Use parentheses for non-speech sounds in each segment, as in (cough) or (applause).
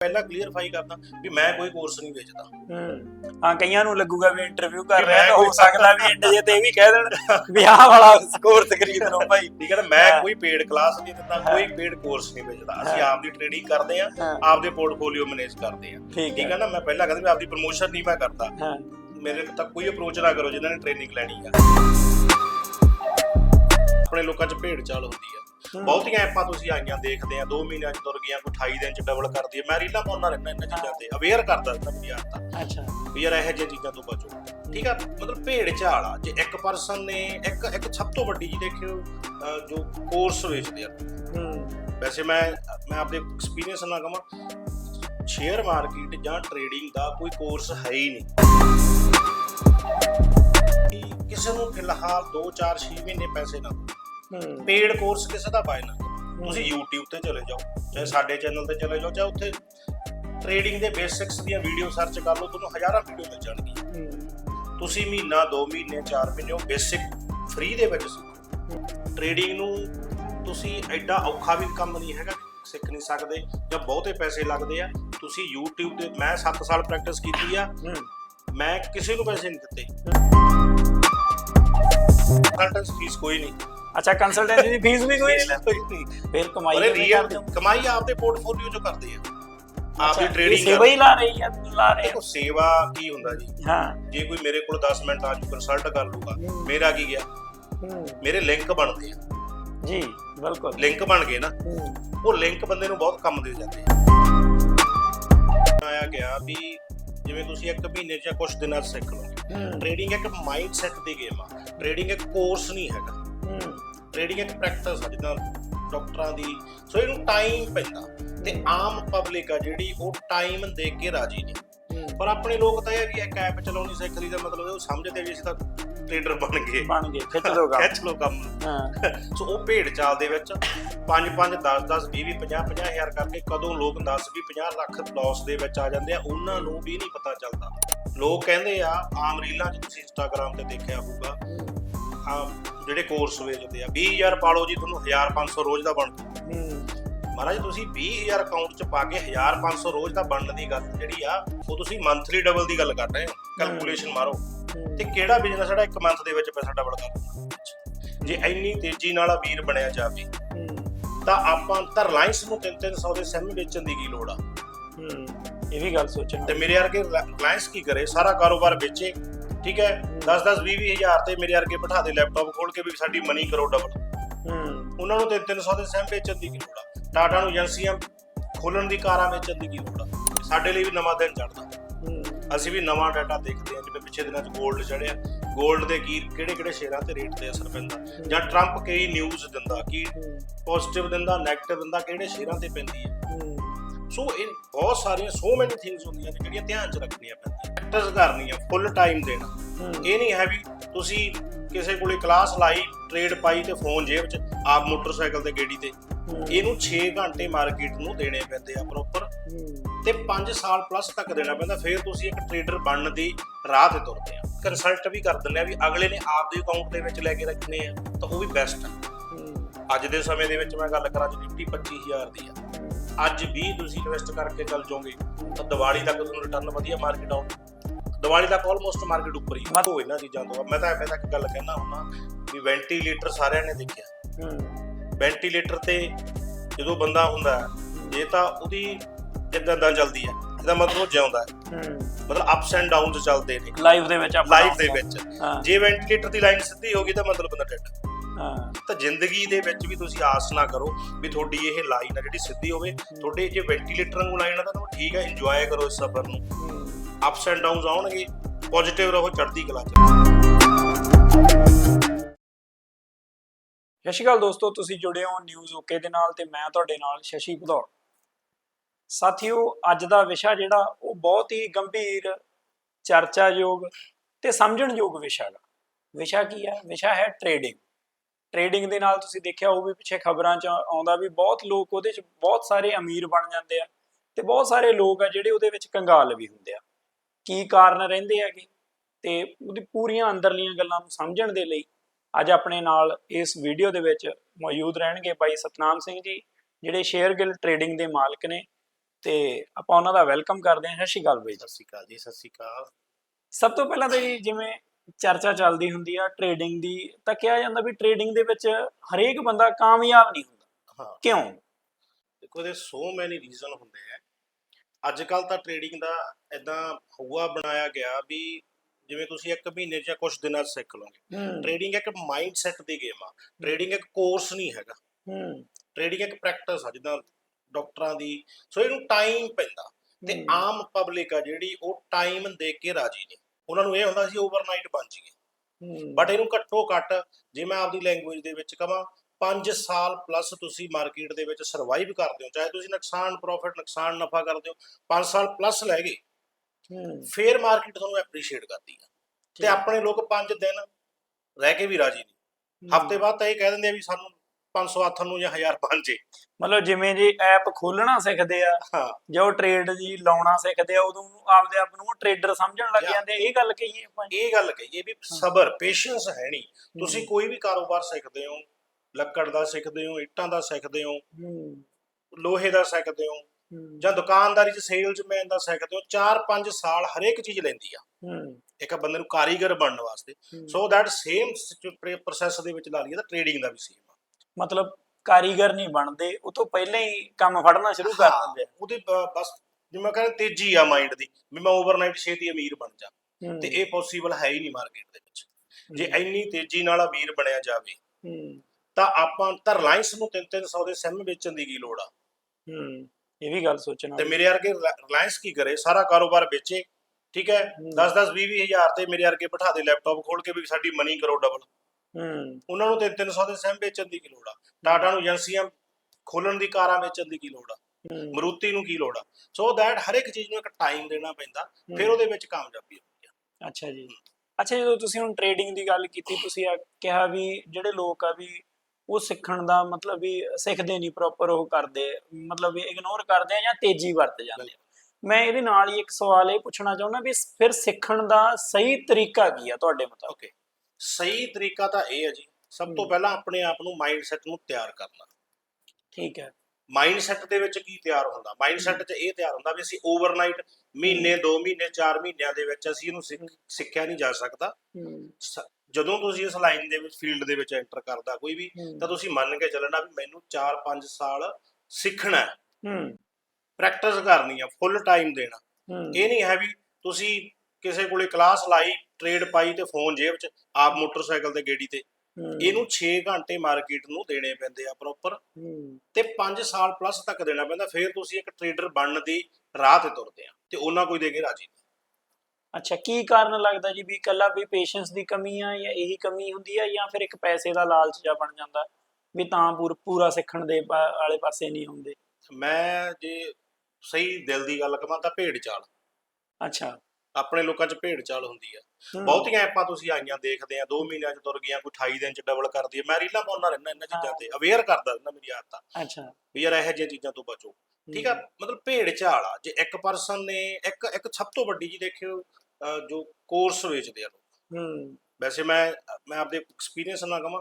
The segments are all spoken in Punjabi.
ਪਹਿਲਾਂ ਕਲੀਅਰਫਾਈ ਕਰਦਾ ਵੀ ਮੈਂ ਕੋਈ ਕੋਰਸ ਨਹੀਂ ਵੇਚਦਾ। ਹੂੰ। ਹਾਂ ਕਈਆਂ ਨੂੰ ਲੱਗੂਗਾ ਵੀ ਇੰਟਰਵਿਊ ਕਰ ਰਿਹਾ ਤਾਂ ਹੋ ਸਕਦਾ ਵੀ (laughs) ਐਂਡ ਜੇ ਤੇ ਇਹ ਵੀ ਕਹਿ ਦੇਣ ਵੀ ਆਹ ਵਾਲਾ ਕੋਰਸ ਖਰੀਦ ਲਓ ਭਾਈ। ਠੀਕ ਹੈ ਨਾ ਮੈਂ। ਕੋਈ ਪੇਡ ਕਲਾਸ ਨਹੀਂ ਦਿੰਦਾ ਕੋਈ ਪੇਡ ਕੋਰਸ ਨਹੀਂ ਵੇਚਦਾ। ਅਸੀਂ। ਆਪ ਦੀ ਟ੍ਰੇਨਿੰਗ ਕਰਦੇ ਆ ਹਾਂ। ਆਪਦੇ ਪੋਰਟਫੋਲੀਓ ਮੈਨੇਜ ਕਰਦੇ ਆ ਠੀਕ ਹੈ। ਨਾ ਮੈਂ ਪਹਿਲਾਂ ਕਹਿੰਦਾ ਵੀ ਆਪਦੀ ਪ੍ਰੋਮੋਸ਼ਨ ਨਹੀਂ ਮੈਂ ਕਰਦਾ। ਹਾਂ। ਮੇਰੇ ਤੱਕ ਕੋਈ ਅਪਰੋਚ ਨਾ ਕਰੋ ਜਿਨ੍ਹਾਂ ਨੇ ਟ੍ਰੇਨਿੰਗ ਲੈਣੀ ਆ। ਆਪਣੇ ਲੋਕਾਂ 'ਚ ਭੇਡ ਚਾਲ ਹੁੰਦੀ ਆ। ਬਹੁਤੀਆਂ ਐਪਾਂ ਤੁਸੀਂ ਆਈਆਂ ਦੇਖਦੇ ਆ 2 ਮਹੀਨਿਆਂ 'ਚ ਤੁਰ ਗਈਆਂ ਕੋਈ 28 ਦਿਨ 'ਚ ਡਬਲ ਕਰਦੀ ਆ ਮੈਂ ਰੀਲਾਂ ਪਾਉਂਦਾ ਰਹਿੰਦਾ ਇਹਨਾਂ ਚੀਜ਼ਾਂ ਤੇ ਅਵੇਅਰ ਕਰਦਾ ਰਹਿੰਦਾ ਵੀ ਯਾਰ ਤਾਂ। ਅੱਛਾ। ਵੀ ਯਾਰ ਇਹੋ ਜਿਹੀਆਂ ਚੀਜ਼ਾਂ ਤੋਂ ਬਚੋ। ਠੀਕ ਆ? ਮਤਲਬ ਭੇਡ ਚਾਲ ਆ। ਜੇ ਇੱਕ ਪਰਸਨ ਨੇ ਇੱਕ ਇੱਕ ਸਭ ਤੋਂ ਵੱਡੀ ਜੀ ਦੇਖਿਓ ਜੋ ਕੋਰਸ ਵੇਚਦੇ ਆ। ਹੂੰ। ਵੈਸੇ ਮੈਂ ਮੈਂ ਆਪਣੇ ਐਕਸਪੀਰੀਅੰਸ ਨਾਲ ਕਹਾਂ ਸ਼ੇਅਰ ਮਾਰਕੀਟ ਜਾਂ ਟ੍ਰੇਡਿੰਗ ਦਾ ਕੋਈ ਕੋਰਸ ਹੈ ਹੀ ਨਹੀਂ। ਕਿਸੇ ਨੂੰ ਫਿਲਹਾਲ 2 4 6 ਮਹੀਨੇ ਪੈਸੇ ਨਾ ਹੂੰ ਪੇਡ ਕੋਰਸ ਕਿਸੇ ਦਾ ਬਾਏ ਨਾ। ਤੁਸੀਂ YouTube ਤੇ ਚਲੇ ਜਾਓ ਚਾਹੇ ਸਾਡੇ ਚੈਨਲ ਤੇ ਚਲੇ ਜਾਓ ਚਾਹੇ ਉੱਥੇ ਟ੍ਰੇਡਿੰਗ ਦੇ ਬੇਸਿਕਸ ਦੀਆਂ ਵੀਡੀਓ ਸਰਚ ਕਰ ਲਓ ਤੁਹਾਨੂੰ ਹਜ਼ਾਰਾਂ ਵੀਡੀਓ ਮਿਲ ਜਾਣਗੀਆਂ। ਤੁਸੀਂ ਮਹੀਨਾ 2 ਮਹੀਨੇ 4 ਮਹੀਨੇ ਉਹ ਬੇਸਿਕ ਫ੍ਰੀ ਦੇ ਵਿੱਚ ਸਿੱਖੋ ਟ੍ਰੇਡਿੰਗ ਨੂੰ ਤੁਸੀਂ ਐਡਾ ਔਖਾ ਵੀ ਕੰਮ ਨਹੀਂ ਹੈਗਾ ਸਿੱਖ ਨਹੀਂ ਸਕਦੇ ਜਾਂ ਬਹੁਤੇ ਪੈਸੇ ਲੱਗਦੇ ਆ। ਤੁਸੀਂ YouTube ਤੇ ਮੈਂ 7 ਸਾਲ ਪ੍ਰੈਕਟਿਸ ਕੀਤੀ ਆ। ਮੈਂ ਕਿਸੇ ਨੂੰ ਪੈਸੇ ਨਹੀਂ ਦਿੱਤੇ। ਕੰਟੈਂਟ ਫੀਸ ਕੋਈ ਨਹੀਂ। ਅੱਛਾ ਕੰਸਲਟੈਂਸੀ ਦੀ ਫੀਸ ਵੀ ਕੋਈ ਨਹੀਂ ਨਹੀਂ ਫਿਰ ਕਮਾਈ ਅਰੇ ਕਿਵੇਂ ਰੀਅਲ ਕਰਦੇ ਹੋ? ਕਮਾਈ ਆਪਦੇ ਪੋਰਟਫੋਲੀਓ ਚੋਂ ਕਰਦੇ ਆ। ਆਪਦੀ ਅੱਛਾ, ਇਹ ਟ੍ਰੇਡਿੰਗ ਸੇਵਾ ਹੀ ਲਾ ਰਹੀ ਹੈ ਲਾ ਰਹੇ ਦੇਖੋ ਸੇਵਾ ਕੀ ਹੁੰਦਾ ਜੀ? ਹਾਂ। ਜੇ ਕੋਈ ਮੇਰੇ ਕੋਲ 10 ਮਿੰਟ ਆ ਜੂ ਕੰਸਲਟ ਕਰ ਲੂਗਾ। ਮੇਰਾ ਕੀ ਗਿਆ? ਮੇਰੇ ਲਿੰਕ ਬਣਦੇ ਆ। ਜੀ ਬਿਲਕੁਲ। ਲਿੰਕ ਬਣ ਗਏ ਨਾ। ਉਹ ਲਿੰਕ ਬੰਦੇ ਨੂੰ ਬਹੁਤ ਕੰਮ ਦੇ ਜਾਂਦੇ ਆ। ਆਇਆ ਗਿਆ ਵੀ ਜਿਵੇਂ ਤੁਸੀਂ ਇੱਕ ਮਹੀਨੇ ਚ ਜਾਂ ਕੁਝ ਦਿਨਾਂ ਚ ਸਿੱਖ ਲਓਗੇ ਹੂੰ। ਟ੍ਰੇਡਿੰਗ ਇੱਕ ਮਾਈਂਡ ਸੈਟ ਦੀ ਗੇਮ ਆ। ਟ੍ਰੇਡਿੰਗ ਇੱਕ ਕੋਰਸ ਨਹੀਂ ਹੈਗਾ। ਇੱਕ ਪ੍ਰੈਕਟਿਸ ਜਿੱਦਾਂ ਡਾਕਟਰਾਂ ਦੀ। ਸੋ ਇਹਨੂੰ ਟਾਈਮ ਪੈਂਦਾ। ਤੇ ਆਮ ਪਬਲਿਕ ਆ ਜਿਹੜੀ ਉਹ ਟਾਈਮ ਦੇ ਕੇ ਰਾਜੀ ਨਹੀਂ। ਪਰ ਆਪਣੇ ਲੋਕ ਤਾਂ ਇਹ ਵੀ ਇੱਕ ਐਪ ਚਲਾਉਣੀ ਸਿੱਖ ਲਈ ਦਾ ਮਤਲਬ ਉਹ ਸਮਝਦੇ ਵੀ ਅਸੀਂ ਤਾਂ ਟ੍ਰੇਡਰ ਬਣ ਗਏ। ਬਣ ਗਏ ਖਿੱਚ ਦੋਗਾ ਖਿੱਚ ਲੋ ਕੰਮ। ਹਾਂ। (laughs) ਸੋ ਉਹ ਭੇਡ ਚਾਲ ਦੇ ਵਿੱਚ 5 5 10 10 20 20 50 50 ਹਜ਼ਾਰ ਕਰਕੇ ਕਦੋਂ ਲੋਕ 10 20 50 ਲੱਖ ਲਾਸ ਦੇ ਵਿੱਚ ਆ ਜਾਂਦੇ ਆ ਉਹਨਾਂ ਨੂੰ ਵੀ ਨਹੀਂ ਪਤਾ ਚੱਲਦਾ। ਲੋਕ ਕਹਿੰਦੇ ਆ ਆਮ ਰੀਲਾਂ 'ਚ ਤੁਸੀਂ ਇੰਸਟਾਗ੍ਰam ਤੇ ਦੇਖਿਆ ਹੋਊਗਾ ਜਿਹੜੇ ਕੋਰਸ ਵੇਚਦੇ ਆ 20000 ਪਾ ਲਓ ਜੀ ਤੁਹਾਨੂੰ 1500 ਰੋਜ਼ ਦਾ ਬਣ ਮਹਾਰਾਜ ਤੁਸੀਂ 20000 ਅਕਾਊਂਟ 'ਚ ਪਾ ਕੇ 1500 ਰੋਜ਼ ਦਾ ਬਣਨ ਦੀ ਗੱਲ ਜਿਹੜੀ ਆ ਉਹ ਤੁਸੀਂ ਮੰਥਲੀ ਡਬਲ ਦੀ ਗੱਲ ਕਰ ਰਹੇ ਹੋ। ਕੈਲਕੂਲੇਸ਼ਨ ਮਾਰੋ। ਤੇ ਕਿਹੜਾ ਬਿਜ਼ਨਸ ਜਿਹੜਾ ਇੱਕ ਮੰਥ ਦੇ ਵਿੱਚ ਪੈਸਾ ਡਬਲ ਕਰ ਦਿੰਦਾ? ਜੇ ਇੰਨੀ ਤੇਜ਼ੀ ਨਾਲ ਆ ਵੀਰ ਬਣਿਆ ਜਾਵੇ ਤਾਂ ਆਪਾਂ ਤਾਂ ਰਿਲਾਇੰਸ ਨੂੰ 3-300 ਦੇ ਸਿਮ ਵੇਚਣ ਦੀ ਕੀ ਲੋੜ ਆ। ਹੂੰ। ਇਹ ਵੀ ਗੱਲ ਸੋਚਣਾ ਤੇ ਮੇਰੇ ਵਰਗੇ ਰਿਲਾਇੰਸ ਕੀ ਕਰੇ? ਸਾਰਾ ਕਾਰੋਬਾਰ ਵੇਚੇ ਠੀਕ ਹੈ? 10 10 20 ਹਜ਼ਾਰ ਤੇ ਮੇਰੇ ਅਰਗੇ ਬਿਠਾ ਦੇ ਲੈਪਟਾਪ ਖੋਲ ਕੇ ਵੀ ਸਾਡੀ ਮਨੀ ਕਰੋ ਡਬਲ ਹੂੰ। ਉਹਨਾਂ ਨੂੰ ਤੇ 300 ਦੇ ਸਹਿਮ ਵੇਚਣ ਦੀ ਕੀ ਲੋੜ ਆ? ਟਾਟਾ ਨੂੰ ਏਜੰਸੀਆਂ ਖੋਲਣ ਦੀ ਕਾਰਾਂ ਵੇਚਣ ਦੀ ਕੀ ਲੋੜ ਆ? ਸਾਡੇ ਲਈ ਵੀ ਨਵਾਂ ਦਿਨ ਚੜਦਾ ਅਸੀਂ ਵੀ ਨਵਾਂ ਡਾਟਾ ਦੇਖਦੇ ਹਾਂ ਜਿਵੇਂ ਪਿੱਛੇ ਦਿਨਾਂ 'ਚ ਗੋਲਡ ਚੜਿਆ ਗੋਲਡ ਦੇ ਕੀ ਕਿਹੜੇ ਕਿਹੜੇ ਸ਼ੇਅਰਾਂ ਤੇ ਰੇਟ ਤੇ ਅਸਰ ਪੈਂਦਾ? ਜਾਂ ਟਰੰਪ ਕਈ ਨਿਊਜ਼ ਦਿੰਦਾ ਕੀ ਪੋਜ਼ਿਟਿਵ ਦਿੰਦਾ ਨੈਗੇਟਿਵ ਦਿੰਦਾ ਕਿਹੜੇ ਸ਼ੇਰਾਂ ਤੇ ਪੈਂਦੀ ਹੈ। ਸੋ ਇਹ ਬਹੁਤ ਸਾਰੀਆਂ ਸੋ ਮੈਨੀ ਥਿੰਗਸ ਹੁੰਦੀਆਂ ਨੇ ਜਿਹੜੀਆਂ ਧਿਆਨ 'ਚ ਰੱਖਣੀਆਂ ਪੈਂਦੀਆਂ ਪ੍ਰੈਕਟਿਸ ਕਰਨੀ ਆ ਫੁੱਲ ਟਾਈਮ ਦੇਣਾ। ਇਹ ਨਹੀਂ ਹੈ ਵੀ ਤੁਸੀਂ ਕਿਸੇ ਕੋਲੇ ਕਲਾਸ ਲਾਈ ਟ੍ਰੇਡ ਪਾਈ ਤੇ ਫੋਨ ਜੇਬ 'ਚ ਆਪ ਮੋਟਰਸਾਈਕਲ ਤੇ ਗੇੜੀ ਤੇ। ਇਹਨੂੰ 6 ਘੰਟੇ ਮਾਰਕੀਟ ਨੂੰ ਦੇਣੇ ਪੈਂਦੇ ਆ ਪ੍ਰੋਪਰ ਤੇ 5 ਸਾਲ ਪਲੱਸ ਤੱਕ ਦੇਣਾ ਪੈਂਦਾ ਫਿਰ ਤੁਸੀਂ ਇੱਕ ਟ੍ਰੇਡਰ ਬਣਨ ਦੀ ਰਾਹ ਤੇ ਤੁਰਦੇ ਆ। ਕੰਸਲਟ ਵੀ ਕਰ ਦਿੰਦੇ ਆ ਵੀ ਅਗਲੇ ਨੇ ਆਪਦੇ ਅਕਾਊਂਟ ਦੇ ਵਿੱਚ ਲੈ ਕੇ ਰੱਖਣੇ ਆ ਤਾਂ ਉਹ ਵੀ ਬੈਸਟ ਆ। ਅੱਜ ਦੇ ਸਮੇਂ ਦੇ ਵਿੱਚ ਮੈਂ ਗੱਲ ਕਰਾਂ ਜੀ ਨਿਫਟੀ 25000 ਦੀ ਆ। ਅੱਜ ਵੀ ਤੁਸੀਂ ਇਨਵੈਸਟ ਕਰਕੇ ਚੱਲ ਜਾਓਗੇ ਤਾਂ ਦੀਵਾਲੀ ਤੱਕ ਤੁਹਾਨੂੰ ਰਿਟਰਨ ਵਧੀਆ ਮਾਰਕੀਟ ਆਉਣੀ ਦੀਵਾਲੀ ਤੱਕ ਆਲਮੋਸਟ ਮਾਰਕੀਟ ਉੱਪਰ ਹੀ ਆ। ਉਹ ਇਹਨਾਂ ਚੀਜ਼ਾਂ ਤੋਂ। ਮੈਂ ਤਾਂ ਮੈਂ ਤਾਂ ਇੱਕ ਗੱਲ ਕਹਿਣਾ ਹੁੰਦਾ ਵੀ ਵੈਂਟੀਲੇਟਰ ਸਾਰਿਆਂ ਨੇ ਦੇਖਿਆ। ਹੂੰ ਵੈਂਟੀਲੇਟਰ ਤੇ ਜਦੋਂ ਬੰਦਾ ਹੁੰਦਾ ਜੇ ਤਾਂ ਉਹਦੀ ਜਿੱਦਾਂ ਦਾ ਚੱਲਦੀ ਹੈ ਇਹਦਾ ਮਤਲਬ ਉਹ ਜਿਉਂਦਾ। ਹੈ ਹੂੰ ਮਤਲਬ ਅਪਸ ਐਂਡ ਡਾਊਨਸ ਚੱਲਦੇ ਨੇ। ਲਾਈਵ ਦੇ ਵਿੱਚ ਆਪਾਂ ਲਾਈਫ ਦੇ ਵਿੱਚ। ਜੇ ਵੈਂਟੀਲੇਟਰ ਦੀ ਲਾਈਨ ਸਿੱਧੀ ਹੋ ਗਈ ਤਾਂ ਮਤਲਬ ਬੰਦਾ ਡੈਡ ਹਾਂ। ਤਾਂ ਜ਼ਿੰਦਗੀ ਦੇ ਵਿੱਚ ਵੀ ਤੁਸੀਂ ਆਸ ਨਾ ਕਰੋ ਵੀ ਤੁਹਾਡੀ ਇਹ ਲਾਈਨ ਆ ਜਿਹੜੀ ਸਿੱਧੀ ਹੋਵੇ ਤੁਹਾਡੇ ਜੇ ਵੈਂਟੀਲੇਟਰ ਨੂੰ ਲਾਈਨ ਆ ਤਾਂ ਠੀਕ ਹੈ ਇੰਜੋਏ ਕਰੋ ਇਸ ਸਫ਼ਰ ਨੂੰ। ਅਪਸ ਐਂਡ ਡਾਊਨਸ ਆਉਣਗੇ ਪੋਜ਼ਿਟਿਵ ਰਹੋ ਚੜ੍ਹਦੀ ਕਲਾ ਚ। ਸਤਿ ਸ਼੍ਰੀ ਅਕਾਲ ਦੋਸਤੋ ਤੁਸੀਂ ਜੁੜੇ ਹੋ ਨਿਊਜ਼ ਓਕੇ ਦੇ ਨਾਲ ਤੇ ਮੈਂ ਤੁਹਾਡੇ ਨਾਲ ਸ਼ਸ਼ੀ ਭਦੌੜ। ਸਾਥੀਓ ਅੱਜ ਦਾ ਵਿਸ਼ਾ ਜਿਹੜਾ ਉਹ ਬਹੁਤ ਹੀ ਗੰਭੀਰ ਚਰਚਾਯੋਗ ਤੇ ਸਮਝਣਯੋਗ ਵਿਸ਼ਾ ਹੈ ਵਿਸ਼ਾ ਕੀ ਹੈ? ਵਿਸ਼ਾ ਹੈ ਟ੍ਰੇਡਿੰਗ ਟ੍ਰੇਡਿੰਗ ਦੇ ਨਾਲ ਤੁਸੀਂ ਦੇਖਿਆ ਉਹ ਵੀ ਪਿੱਛੇ ਖਬਰਾਂ 'ਚ ਆਉਂਦਾ ਵੀ ਬਹੁਤ ਲੋਕ ਉਹਦੇ 'ਚ ਬਹੁਤ ਸਾਰੇ ਅਮੀਰ ਬਣ ਜਾਂਦੇ ਆ ਤੇ ਬਹੁਤ ਸਾਰੇ ਲੋਕ ਆ ਜਿਹੜੇ ਉਹਦੇ ਵਿੱਚ ਕੰਗਾਲ ਵੀ ਹੁੰਦੇ ਆ। ਕੀ ਕਾਰਨ ਰਹਿੰਦੇ ਹੈਗੇ? ਤੇ ਉਹਦੀ ਪੂਰੀਆਂ ਅੰਦਰਲੀਆਂ ਗੱਲਾਂ ਨੂੰ ਸਮਝਣ ਦੇ ਲਈ ਅੱਜ ਆਪਣੇ ਨਾਲ ਇਸ ਵੀਡੀਓ ਦੇ ਵਿੱਚ ਮੌਜੂਦ ਰਹਿਣਗੇ ਬਾਈ ਸਤਨਾਮ ਸਿੰਘ ਜੀ ਜਿਹੜੇ ਸ਼ੇਅਰ ਗਿਲ ਟ੍ਰੇਡਿੰਗ ਦੇ ਮਾਲਕ ਨੇ ਤੇ ਆਪਾਂ ਉਹਨਾਂ ਦਾ ਵੈਲਕਮ ਕਰਦੇ ਹਾਂ। ਸਤਿ ਸ਼੍ਰੀ ਅਕਾਲ ਬਾਈ ਸਤਿ ਸ਼੍ਰੀ ਅਕਾਲ ਜੀ ਸਤਿ ਸ਼੍ਰੀ ਅਕਾਲ। ਸਭ ਤੋਂ ਪਹਿਲਾਂ ਤਾਂ ਜੀ ਜਿਵੇਂ ਚਰਚਾ ਚੱਲਦੀ ਹੁੰਦੀ ਆ ਟ੍ਰੇਡਿੰਗ ਦੀ ਤਾਂ ਕਿਹਾ ਜਾਂਦਾ ਵੀ ਟ੍ਰੇਡਿੰਗ ਦੇ ਵਿੱਚ ਹਰੇਕ ਬੰਦਾ ਕਾਮਯਾਬ ਨਹੀਂ ਹੁੰਦਾ। ਹਾਂ। ਕਿਉਂ? ਦੇਖੋ ਇਹਦੇ ਸੋ ਮੈਨੀ ਰੀਜ਼ਨ ਹੁੰਦੇ ਆ। ਅੱਜ ਕੱਲ ਤਾਂ ਟ੍ਰੇਡਿੰਗ ਦਾ ਇਦਾਂ ਹੁਆ ਬਣਾਇਆ ਗਿਆ ਵੀ ਜਿਵੇਂ ਤੁਸੀਂ ਇੱਕ ਮਹੀਨੇ ਜਾਂ ਕੁਝ ਦਿਨਾਂ 'ਚ ਸਿੱਖ ਲਓਗੇ। ਟ੍ਰੇਡਿੰਗ ਇੱਕ ਮਾਈਂਡ ਸੈਟ ਦੀ ਗੇਮ ਆ। ਟ੍ਰੇਡਿੰਗ ਇੱਕ ਕੋਰਸ ਨਹੀਂ ਹੈਗਾ। ਹੂੰ। ਟ੍ਰੇਡਿੰਗ ਇੱਕ ਪ੍ਰੈਕਟਿਸ ਆ ਜਿੱਦਾਂ ਡਾਕਟਰਾਂ ਦੀ। ਸੋ ਇਹਨੂੰ ਟਾਈਮ ਪੈਂਦਾ। ਤੇ। ਆਮ ਪਬਲਿਕ ਆ ਜਿਹੜੀ ਉਹ ਟਾਈਮ ਦੇ ਕੇ ਰਾਜੀ ਨਹੀਂ। ਉਹਨਾਂ ਨੂੰ ਇਹ ਹੁੰਦਾ ਸੀ ਓਵਰਨਾਈਟ ਬਣ ਜਾਈਏ। ਹੂੰ। ਬਟ ਇਹਨੂੰ ਘੱਟੋ ਘੱਟ ਜੇ ਮੈਂ ਆਪਦੀ ਲੈਂਗੁਏਜ ਦੇ ਵਿੱਚ ਕਹਾਂ 5 ਸਾਲ ਪਲੱਸ ਤੁਸੀਂ ਮਾਰਕੀਟ ਦੇ ਵਿੱਚ ਸਰਵਾਈਵ ਕਰਦੇ ਹੋ ਚਾਹੇ ਤੁਸੀਂ ਨੁਕਸਾਨ ਪ੍ਰੋਫਿਟ ਨੁਕਸਾਨ ਨਫਾ ਕਰਦੇ ਹੋ 5 ਸਾਲ ਪਲੱਸ ਲੈ ਗਏ। ਫੇਰ ਮਾਰਕੀਟ ਤੁਹਾਨੂੰ ਐਪਰੀਸ਼ੀਏਟ ਕਰਦੀ ਆ। ਤੇ ਆਪਣੇ ਲੋਕ 5 ਦਿਨ ਰਹਿ ਕੇ ਵੀ ਰਾਜੀ ਨਹੀਂ। ਹਫ਼ਤੇ ਬਾਅਦ ਤਾਂ ਇਹ ਕਹਿ ਦਿੰਦੇ ਆ ਵੀ ਸਾਨੂੰ 500 ਹੱਥ ਨੂੰ ਜਾਂ 1000 ਪੰਜੇ ਮਤਲਬ ਜਿਵੇਂ ਜੀ ਐਪ ਖੋਲਣਾ ਸਿੱਖਦੇ ਆ ਹਾਂ। ਜੋ ਟ੍ਰੇਡ ਜੀ ਲਾਉਣਾ ਸਿੱਖਦੇ ਆ ਉਦੋਂ ਆਪਦੇ ਆਪ ਨੂੰ ਟ੍ਰੇਡਰ ਸਮਝਣ ਲੱਗ. ਜਾਂਦੇ। ਇਹ ਗੱਲ ਕਹੀਏ ਆਪਾਂ। ਇਹ ਗੱਲ ਕਹੀਏ ਵੀ ਸਬਰ ਪੇਸ਼ੈਂਸ ਹੈ ਨਹੀਂ। ਤੁਸੀਂ ਕੋਈ ਵੀ ਕਾਰੋਬਾਰ ਸਿੱਖਦੇ ਹੋ ਲੱਕੜ ਦਾ ਸਿੱਖਦੇ ਹੋ ਇੱਟਾਂ ਦਾ ਸਿੱਖਦੇ ਹੋ ਲੋਹੇ ਦਾ ਸਿੱਖਦੇ ਹੋ ਜਾਂ ਦੁਕਾਨਦਾਰੀ 'ਚ ਸੇਲਜ਼ਮੈਨ ਦਾ ਸਿੱਖਦੇ ਹੋ 4-5 ਸਾਲ ਹਰੇਕ ਚੀਜ਼ ਲੈਂਦੀ ਆ। ਇੱਕ ਬੰਦੇ ਨੂੰ ਕਾਰੀਗਰ ਬਣਨ ਵਾਸਤੇ। ਸੋ ਦੈਟ ਸੇਮ ਪ੍ਰੋਸੈਸ ਦੇ ਵਿੱਚ ਲਾ ਲਈਏ ਤਾਂ ਟ੍ਰੇਡਿੰਗ ਦਾ ਵੀ ਸੇਮ ਮਤਲਬ ਕਾਰੀਗਰ ਨਹੀਂ ਬਣਦੇ ਉਹ ਤੋਂ ਪਹਿਲਾਂ ਹੀ ਕੰਮ ਫੜਨਾ ਸ਼ੁਰੂ ਕਰ ਦਿੰਦੇ ਆ। ਉਹਦੀ ਬ- ਬਸ ਜਿਵੇਂ ਕਹਿੰਦਾ ਤੇਜ਼ੀ ਆ ਮਾਈਂਡ ਦੀ ਵੀ ਮੈਂ ਓਵਰਨਾਈਟ ਛੇਤੀ ਅਮੀਰ ਬਣ ਜਾ। ਹੂੰ, ਤੇ ਇਹ ਪੋਸੀਬਲ ਹੈ ਹੀ ਨਹੀਂ ਮਾਰਕੀਟ ਦੇ ਵਿੱਚ। ਜੇ ਇੰਨੀ ਤੇਜ਼ੀ ਨਾਲ ਅਮੀਰ ਬਣਿਆ ਜਾਵੇ ਹੂੰ। ਤਾਂ ਆਪਾਂ ਤਾਂ ਰਿਲਾਇੰਸ ਨੂੰ 3-300 ਦੇ ਸਿਮ ਵੇਚਣ ਦੀ ਕੀ ਲੋੜ ਆ? ਹੂੰ ਇਹ ਵੀ ਗੱਲ ਸੋਚਣਾ ਤੇ ਮੇਰੇ ਵਰਗੇ ਰਿਲਾਇੰਸ ਕੀ ਕਰੇ? ਸਾਰਾ ਕਾਰੋਬਾਰ ਵੇਚੇ ਠੀਕ ਹੈ? ਹੂੰ। 10-10 20 ਹਜ਼ਾਰ ਤੇ ਮੇਰੇ ਵਰਗੇ ਬਿਠਾ ਦੇ ਲੈਪਟਾਪ ਖੋਲ ਕੇ ਵੀ ਸਾਡੀ ਮਨੀ ਕਰੋ ਡਬਲ ਹੂੰ ਉਹਨਾਂ ਨੂੰ 3-300 ਦੇ ਸਿਮ ਵੇਚਣ ਦੀ ਕੀ ਲੋੜ ਆ? ਟਾਟਾ ਨੂੰ ਏਜੰਸੀਆਂ ਖੋਲਣ ਦੀ ਕਾਰਾਂ ਵੇਚਣ ਦੀ ਕੀ ਲੋੜ ਆ? ਮਰੂਤੀ ਨੂੰ ਕੀ ਲੋੜ ਆ? ਸੋ ਦੈਟ ਹਰ ਇੱਕ ਚੀਜ਼ ਨੂੰ ਇੱਕ ਟਾਈਮ ਦੇਣਾ ਪੈਂਦਾ ਫਿਰ। ਉਹਦੇ ਵਿੱਚ ਕਾਮਯਾਬੀ ਹੁੰਦੀ ਆ। ਅੱਛਾ ਜੀ। ਅੱਛਾ ਜਦੋਂ ਤੁਸੀਂ ਹੁਣ ਟ੍ਰੇਡਿੰਗ ਦੀ ਗੱਲ ਕੀਤੀ ਤੁਸੀਂ ਆ ਕਿਹਾ ਵੀ ਜਿਹੜੇ ਲੋਕ ਆ ਵੀ ਉਹ ਸਿੱਖਣ ਦਾ ਮਤਲਬ ਵੀ ਸਿੱਖਦੇ ਨਹੀਂ ਪ੍ਰੋਪਰ ਉਹ ਕਰਦੇ ਮਤਲਬ ਵੀ ਇਗਨੋਰ ਕਰਦੇ ਆ ਜਾਂ ਤੇਜ਼ੀ ਵਰਤ ਜਾਂਦੇ ਆ। ਮੈਂ ਇਹਦੇ ਨਾਲ ਹੀ ਇੱਕ ਸਵਾਲ ਇਹ ਪੁੱਛਣਾ ਚਾਹੁੰਦਾ ਵੀ ਫਿਰ ਸਿੱਖਣ ਦਾ ਸਹੀ ਤਰੀਕਾ ਕੀ ਆ ਤੁਹਾਡੇ ਮੁਤਾਬਕ? ਓਕੇ ਸਹੀ ਤਰੀਕਾ ਤਾਂ ਇਹ ਹੈ ਜੀ ਸਭ ਤੋਂ। ਪਹਿਲਾਂ ਆਪਣੇ ਆਪ ਨੂੰ ਮਾਈਂਡ ਸੈਟ ਨੂੰ ਤਿਆਰ ਕਰਨਾ। ਠੀਕ ਹੈ। ਮਾਈਂਡ ਸੈਟ ਦੇ ਵਿੱਚ ਕੀ ਤਿਆਰ ਹੁੰਦਾ? ਮਾਈਂਡ ਸੈਟ 'ਚ ਇਹ ਤਿਆਰ ਹੁੰਦਾ ਵੀ ਅਸੀਂ ਓਵਰਨਾਈਟ ਮਹੀਨੇ 2 ਮਹੀਨੇ 4 ਮਹੀਨਿਆਂ ਦੇ ਵਿੱਚ ਅਸੀਂ ਇਹਨੂੰ ਸਿੱਖ- ਸਿੱਖਿਆ ਨਹੀਂ ਜਾ ਸਕਦਾ। ਜਦੋਂ ਤੁਸੀਂ ਇਸ ਲਾਈਨ ਦੇ ਵਿੱਚ ਫੀਲਡ ਦੇ ਵਿੱਚ ਐਂਟਰ ਕਰਦਾ ਕੋਈ ਵੀ ਤਾਂ ਤੁਸੀਂ ਮੰਨ ਕੇ ਚੱਲਣਾ ਵੀ ਮੈਨੂੰ 4-5 ਸਾਲ ਸਿੱਖਣਾ ਹੈ। ਹੂੰ। ਪ੍ਰੈਕਟਿਸ ਕਰਨੀ ਆ ਫੁੱਲ ਟਾਈਮ ਦੇਣਾ। ਇਹ ਨਹੀਂ ਹੈ ਵੀ ਤੁਸੀਂ ਕਿਸੇ ਕੋਲੇ ਕਲਾਸ ਲਾਈ ਟ੍ਰੇਡ ਪਾਈ ਤੇ ਫੋਨ ਜੇਬ 'ਚ ਆਪ ਮੋਟਰਸਾਈਕਲ ਤੇ ਗੇੜੀ ਤੇ। ਇਹਨੂੰ 6 ਘੰਟੇ ਮਾਰਕੀਟ ਨੂੰ ਦੇਣੇ ਪੈਂਦੇ ਆ ਪ੍ਰੋਪਰ ਤੇ 5 ਸਾਲ ਪਲੱਸ ਤੱਕ ਦੇਣਾ ਪੈਂਦਾ ਫਿਰ ਤੁਸੀਂ ਇੱਕ ਟ੍ਰੇਡਰ ਬਣਨ ਦੀ ਰਾਹ ਤੇ ਤੁਰਦੇ ਆ ਤੇ ਉਹਨਾਂ ਕੋਈ ਦੇ ਕੇ ਰਾਜੀ ਨਹੀਂ। ਅੱਛਾ ਕੀ ਕਾਰਨ ਲੱਗਦਾ ਜੀ ਵੀ ਇਕੱਲਾ ਵੀ ਪੇਸ਼ੈਂਸ ਦੀ ਕਮੀ ਆ ਜਾਂ ਇਹੀ ਕਮੀ ਹੁੰਦੀ ਆ ਜਾਂ ਫਿਰ ਇੱਕ ਪੈਸੇ ਦਾ ਲਾਲਚ ਜਿਹਾ ਬਣ ਜਾਂਦਾ ਵੀ ਤਾਂ ਪੂਰ- ਸਿੱਖਣ ਦੇ ਵਾਲੇ ਪਾਸੇ ਨਹੀਂ ਹੁੰਦੇ ਮੈਂ ਜੇ ਸਹੀ ਦਿਲ ਦੀ ਗੱਲ ਕਰਾਂ ਤਾਂ ਭੇਡ ਚਾਲ। ਅੱਛਾ। ਆਪਣੇ ਲੋਕਾਂ 'ਚ ਭੇਡ ਚਾਲ ਹੁੰਦੀ ਆ। ਹੂੰ, ਬਹੁਤੀਆਂ ਐਪਾਂ ਤੁਸੀਂ ਆਈਆਂ ਦੇਖਦੇ ਆ 2 ਮਹੀਨਿਆਂ 'ਚ ਤੁਰ ਗਈਆਂ ਕੋਈ 28 ਦਿਨ 'ਚ ਡਬਲ ਕਰਦੀ ਆ। ਮੈਂ ਰੀਲਾਂ ਪਾਉਂਦਾ ਰਹਿਣਾ ਇਹਨਾਂ ਚੀਜ਼ਾਂ ਹਾਂ। ਤੇ ਅਵੇਅਰ ਕਰਦਾ ਰਹਿੰਦਾ ਮੇਰੀ ਆਦਤ। ਆ ਅੱਛਾ। ਵੀ ਯਾਰ ਇਹੋ ਜਿਹੀਆਂ ਚੀਜ਼ਾਂ ਤੋਂ ਬਚੋ। ਠੀਕ ਆ? ਮਤਲਬ ਭੇਡ ਚਾਲ ਆ। ਜੇ ਇੱਕ ਪਰਸਨ ਨੇ ਇੱਕ ਇੱਕ ਸਭ ਤੋਂ ਵੱਡੀ ਜੀ ਦੇਖਿਓ ਜੋ ਕੋਰਸ ਵੇਚਦੇ ਆ ਲੋਕ। ਹੂੰ। ਵੈਸੇ ਮੈਂ ਮੈਂ ਆਪਦੇ ਐਕਸਪੀਰੀਅੰਸ ਨਾਲ ਕਹਾਂ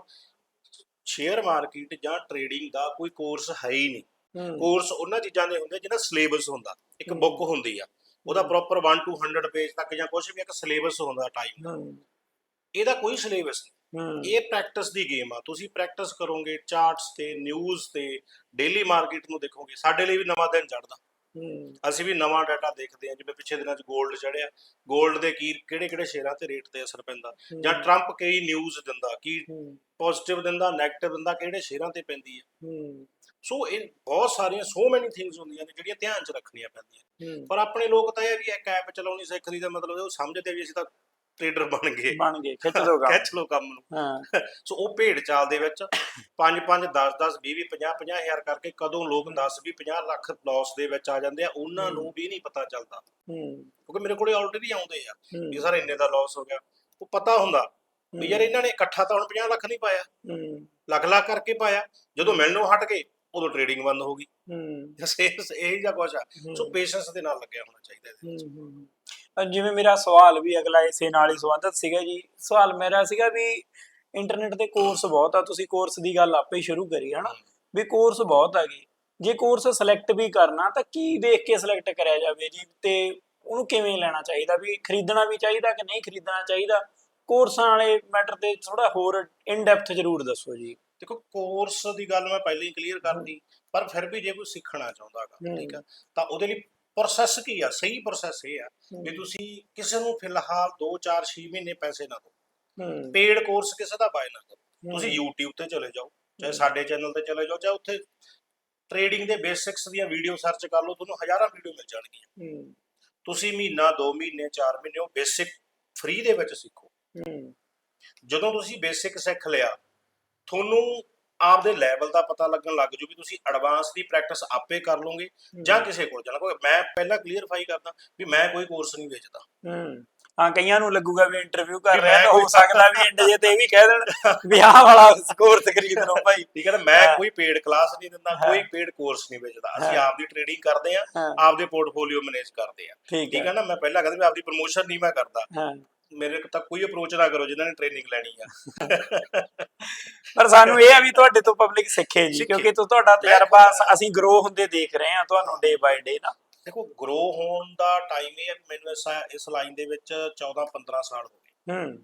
ਸ਼ੇਅਰ ਮਾਰਕੀਟ ਜਾਂ ਟ੍ਰੇਡਿੰਗ ਦਾ ਕੋਈ ਕੋਰਸ ਹੈ ਹੀ ਨਹੀਂ। ਹੂੰ। ਕੋਰਸ ਉਹਨਾਂ ਚੀਜ਼ਾਂ ਦੇ ਹੁੰਦੇ ਜਿਹਦਾ ਸਿਲੇਬਸ ਹੁੰਦਾ। ਇੱਕ। ਬੁੱਕ ਹੁੰਦੀ ਆ। ਉਹਦਾ ਪ੍ਰੋਪਰ 1 ਟੂ 100 ਪੇਜ ਤੱਕ ਜਾਂ ਕੁਝ ਵੀ ਇੱਕ ਸਿਲੇਬਸ ਹੁੰਦਾ ਟਾਈਮ ਦਾ ਇਹਦਾ ਕੋਈ ਸਿਲੇਬਸ ਨਹੀਂ। ਇਹ ਪ੍ਰੈਕਟਿਸ ਦੀ ਗੇਮ ਆ। ਤੁਸੀਂ ਪ੍ਰੈਕਟਿਸ ਕਰੋਗੇ ਚਾਰਟਸ ਤੇ ਨਿਊਜ਼ ਤੇ ਡੇਲੀ ਮਾਰਕੀਟ ਨੂੰ ਦੇਖੋਗੇ ਸਾਡੇ ਲਈ ਵੀ ਨਵਾਂ ਦਿਨ ਚੜਦਾ ਅਸੀਂ ਵੀ ਨਵਾਂ ਡਾਟਾ ਦੇਖਦੇ ਹਾਂ ਜਿਵੇਂ ਪਿਛਲੇ ਦਿਨਾਂ 'ਚ 골ਡ ਚੜਿਆ 골ਡ ਦੇ ਕੀ ਕਿਹੜੇ-ਕਿਹੜੇ ਸ਼ੇਅਰਾਂ ਤੇ ਰੇਟ ਤੇ ਅਸਰ ਪੈਂਦਾ? ਜਾਂ ਟਰੰਪ ਕਈ ਨਿਊਜ਼ ਦਿੰਦਾ ਕੀ ਪੋਜ਼ਿਟਿਵ ਦਿੰਦਾ ਨੈਗੇਟਿਵ ਦਿੰਦਾ ਕਿਹੜੇ ਸ਼ੇਅਰਾਂ ਤੇ ਪੈਂਦੀ ਆ ਸੋ ਇਹ ਬਹੁਤ ਸਾਰੀਆਂ ਸੋ ਮੈਨੀ ਥਿੰਗਸ ਹੁੰਦੀਆਂ ਨੇ ਜਿਹੜੀਆਂ ਧਿਆਨ 'ਚ ਰੱਖਣੀਆਂ ਪੈਂਦੀਆਂ ਪਰ ਆਪਣੇ ਲੋਕ ਤਾਂ ਇਹ ਵੀ ਇੱਕ ਐਪ ਚਲਾਉਣੀ ਸਿੱਖਦੀ ਦਾ ਮਤਲਬ ਉਹ ਸਮਝਦੇ ਵੀ ਅਸੀਂ ਤਾਂ ਟ੍ਰੇਡਰ ਬਣ ਗਏ। ਬਣ ਗਏ ਖਿੱਚ ਦੋ ਕੰਮ। ਖਿੱਚ ਲੋ ਕੰਮ ਨੂੰ। ਹਾਂ। ਸੋ ਉਹ ਭੇਡ ਚਾਲ ਦੇ ਵਿੱਚ 5 5 10 10 20 20 50 50 ਹਜ਼ਾਰ ਕਰਕੇ ਕਦੋਂ ਲੋਕ 10 20 50 ਲੱਖ ਲਾਸ ਦੇ ਵਿੱਚ ਆ ਜਾਂਦੇ ਆ ਉਹਨਾਂ। ਨੂੰ ਵੀ ਨਹੀਂ ਪਤਾ ਚੱਲਦਾ। ਹੂੰ। ਕਿਉਂਕਿ ਮੇਰੇ ਕੋਲੇ ਆਲਰੇਡੀ ਆਉਂਦੇ ਆ ਵੀ ਸਰ ਇੰਨੇ ਦਾ ਲਾਸ ਹੋ ਗਿਆ। ਉਹ ਪਤਾ ਹੁੰਦਾ ਵੀ ਯਾਰ ਇਹਨਾਂ ਨੇ ਇਕੱਠਾ ਤਾਂ ਹੁਣ 50 ਲੱਖ ਨਹੀਂ ਪਾਇਆ। ਹੂੰ। ਲੱਖ ਲੱਖ ਕਰਕੇ ਪਾਇਆ। ਜਦੋਂ ਮਿਲਣੋਂ ਹਟ ਗਏ ਉਦੋਂ ਟ੍ਰੇਡਿੰਗ ਬੰਦ ਹੋ ਗਈ। ਹੂੰ। ਜਸ ਇਹ ਜਿਹਾ ਕੁਛ ਆ। ਸੋ ਪੇਸ਼ੈਂਸ ਦੇ ਨਾਲ ਲੱਗਿਆ ਹੋਣਾ ਚਾਹੀਦਾ ਇਹਦੇ ਵਿੱਚ। ਹੂੰ, ਜਿਵੇਂ ਮੇਰਾ ਸਵਾਲ ਵੀ ਅਗਲਾ ਇਸੇ ਨਾਲ ਹੀ ਸੰਬੰਧਿਤ ਸੀਗਾ ਜੀ। ਸਵਾਲ ਮੇਰਾ ਸੀਗਾ ਵੀ ਇੰਟਰਨੈਟ ਤੇ ਕੋਰਸ ਬਹੁਤ ਆ ਤੁਸੀਂ ਕੋਰਸ ਦੀ ਗੱਲ ਆਪੇ ਸ਼ੁਰੂ ਕਰੀ ਹਨਾ? ਵੀ ਕੋਰਸ ਬਹੁਤ ਹੈਗੇ ਜੇ ਕੋਰਸ ਸਿਲੈਕਟ ਵੀ ਕਰਨਾ ਤਾਂ ਕੀ ਦੇਖ ਕੇ ਸਿਲੈਕਟ ਕਰਿਆ ਜਾਵੇ ਜੀ? ਤੇ ਉਹਨੂੰ ਕਿਵੇਂ ਲੈਣਾ ਚਾਹੀਦਾ? ਵੀ ਖਰੀਦਣਾ ਵੀ ਚਾਹੀਦਾ ਕਿ ਨਹੀਂ ਖਰੀਦਣਾ ਚਾਹੀਦਾ? ਕੋਰਸਾਂ ਵਾਲੇ ਮੈਟਰ ਤੇ ਥੋੜਾ ਹੋਰ ਇਨ ਡੈਪਥ ਜ਼ਰੂਰ ਦੱਸੋ ਜੀ। ਦੇਖੋ ਕੋਰਸ ਦੀ ਗੱਲ ਮੈਂ ਪਹਿਲਾਂ ਹੀ ਕਲੀਅਰ ਕਰਤੀ ਪਰ ਫਿਰ ਵੀ ਜੇ ਕੋਈ ਸਿੱਖਣਾ ਚਾਹੁੰਦਾ ਹੈਗਾ। ਠੀਕ ਆ ਤਾਂ ਉਹਦੇ ਲਈ ਪ੍ਰੋਸੈਸ ਕੀ ਆ? ਸਹੀ ਪ੍ਰੋਸੈਸ ਇਹ ਆ ਵੀ ਤੁਸੀਂ ਕਿਸੇ ਨੂੰ ਫਿਲਹਾਲ 2 4 6 ਮਹੀਨੇ ਪੈਸੇ ਨਾ ਦਿਓ। ਪੇਡ ਕੋਰਸ ਕਿਸੇ ਦਾ ਬਾਏ ਨਾ ਕਰੋ। ਤੁਸੀਂ YouTube ਤੇ ਚਲੇ ਜਾਓ ਚਾਹੇ ਸਾਡੇ ਚੈਨਲ ਤੇ ਚਲੇ ਜਾਓ ਚਾਹੇ ਉੱਥੇ ਟ੍ਰੇਡਿੰਗ ਦੇ ਬੇਸਿਕਸ ਦੀਆਂ ਵੀਡੀਓ ਸਰਚ ਕਰ ਲਓ ਤੁਹਾਨੂੰ ਹਜ਼ਾਰਾਂ ਵੀਡੀਓ ਮਿਲ ਜਾਣਗੀਆਂ। ਤੁਸੀਂ ਮਹੀਨਾ 2 ਮਹੀਨੇ 4 ਮਹੀਨੇ ਉਹ ਬੇਸਿਕ ਫ੍ਰੀ ਦੇ ਵਿੱਚ ਸਿੱਖੋ। ਜਦੋਂ ਤੁਸੀਂ ਬੇਸਿਕ ਸਿੱਖ ਲਿਆ ਤੁਹਾਨੂੰ ਆਪਦੇ ਲੈਵਲ ਦਾ ਪਤਾ ਲੱਗਣ ਲੱਗ ਜੂ ਵੀ ਤੁਸੀਂ ਐਡਵਾਂਸ ਦੀ ਪ੍ਰੈਕਟਿਸ ਆਪੇ ਕਰ ਲਓਗੇ ਜਾਂ ਕਿਸੇ ਕੋਲ ਜਾਣਾ। ਕੋਈ ਮੈਂ ਪਹਿਲਾਂ ਕਲੀਅਰਫਾਈ ਕਰਦਾ ਵੀ ਮੈਂ ਕੋਈ ਕੋਰਸ ਨਹੀਂ ਵੇਚਦਾ। ਹੂੰ। ਹਾਂ ਕਈਆਂ ਨੂੰ ਲੱਗੂਗਾ ਵੀ ਇੰਟਰਵਿਊ ਕਰ ਰਿਹਾ ਤਾਂ ਹੋ ਸਕਦਾ ਵੀ ਐਂਡ ਜੇ ਤੇ ਇਹ ਵੀ ਕਹਿ ਦੇਣ ਵੀ ਆਹ ਵਾਲਾ ਕੋਰਸ ਖਰੀਦ ਲਓ ਭਾਈ। ਠੀਕ ਹੈ ਨਾ ਮੈਂ। ਕੋਈ ਪੇਡ ਕਲਾਸ ਨਹੀਂ ਦਿੰਦਾ। ਕੋਈ ਪੇਡ ਕੋਰਸ ਨਹੀਂ ਵੇਚਦਾ। ਅਸੀਂ। ਆਪਦੀ ਟ੍ਰੇਡਿੰਗ ਕਰਦੇ ਆ ਆਪਦੇ ਪੋਰਟਫੋਲੀਓ ਮੈਨੇਜ ਕਰਦੇ ਆ ਠੀਕ ਹੈ। ਹੈ ਨਾ ਮੈਂ ਪਹਿਲਾਂ ਕਹਿੰਦਾ ਵੀ ਆਪਦੀ ਪ੍ਰੋਮੋਸ਼ਨ ਨਹੀਂ ਮੈਂ ਕਰਦਾ। ਹਾਂ। ਮੇਰੇ ਤੱਕ ਕੋਈ ਅਪਰੋਚ ਨਾ ਕਰੋ ਜਿਨ੍ਹਾਂ ਨੇ ਟ੍ਰੇਨਿੰਗ ਲੈਣੀ ਆ। (laughs) ਪਰ ਸਾਨੂੰ ਇਹ ਆ ਵੀ ਤੁਹਾਡੇ ਤੋਂ ਪਬਲਿਕ ਸਿੱਖੇ ਜੀ। ਕਿਉਂਕਿ ਤੁ- ਤੁਹਾਡਾ ਤਜਰਬਾ ਅਸ- ਗਰੋ ਹੁੰਦੇ ਦੇਖ ਰਹੇ ਹਾਂ ਤੁਹਾਨੂੰ ਡੇ ਬਾਈ ਡੇ ਨਾ। ਦੇਖੋ ਗਰੋ ਹੋਣ ਦਾ ਟਾਈਮ ਇਹ ਮੈਨੂੰ ਇਸ ਇਸ ਲਾਈਨ ਦੇ ਵਿੱਚ 14 15 ਸਾਲ ਹੋ ਗਏ। ਹੂੰ।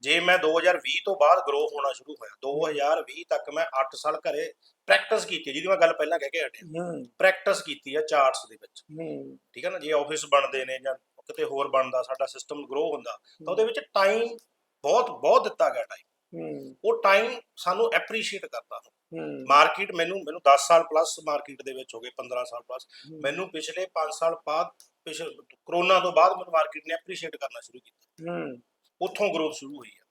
ਜੇ ਮੈਂ 2020 ਤੋਂ ਬਾਅਦ ਗਰੋ ਹੋਣਾ ਸ਼ੁਰੂ ਹੋਇਆ 2020 ਤੱਕ ਮੈਂ 8 ਸਾਲ ਘਰੇ ਪ੍ਰੈਕਟਿਸ ਕੀਤੀ ਜਿਹਦੀ ਮੈਂ ਗੱਲ ਪਹਿਲਾਂ ਕਹਿ ਕੇ ਹਟਿਆ। ਹੂੰ। ਪ੍ਰੈਕਟਿਸ ਕੀਤੀ ਆ ਚਾਰਟਸ ਦੇ ਵਿੱਚ। ਹੂੰ। ਠੀਕ ਹੈ ਨਾ ਜੇ ਆਫਿਸ ਬਣਦੇ ਨੇ ਜਾਂ ਕਿਤੇ ਹੋਰ ਬਣਦਾ ਸਾਡਾ ਸਿਸਟਮ ਗਰੋ ਹੁੰਦਾ ਤਾਂ ਉਹਦੇ ਵਿੱਚ ਟਾਈਮ ਬਹੁਤ ਬਹੁਤ ਦਿੱਤਾ ਗਿਆ ਟਾਈਮ ਹੂੰ। ਉਹ ਟਾਈਮ ਸਾਨੂੰ ਐਪਰੀਸ਼ੀਏਟ ਕਰਦਾ ਹੂੰ। ਮਾਰਕੀਟ ਮੈਨੂੰ ਮੈਨੂੰ 10 ਸਾਲ ਪਲੱਸ ਮਾਰਕੀਟ ਦੇ ਵਿੱਚ ਹੋ ਗਏ 15 ਸਾਲ ਪਲੱਸ ਮੈਨੂੰ ਪਿਛਲੇ 5 ਸਾਲ ਬਾਅਦ ਪਿਛਲੇ ਕਰੋਨਾ ਤੋਂ ਬਾਅਦ ਮੈਨੂੰ ਮਾਰਕੀਟ ਨੇ ਐਪਰੀਸ਼ੀਏਟ ਕਰਨਾ ਸ਼ੁਰੂ ਕੀਤਾ। ਹੂੰ। ਉੱਥੋਂ ਗਰੋਥ ਸ਼ੁਰੂ ਹੋਈ ਆ।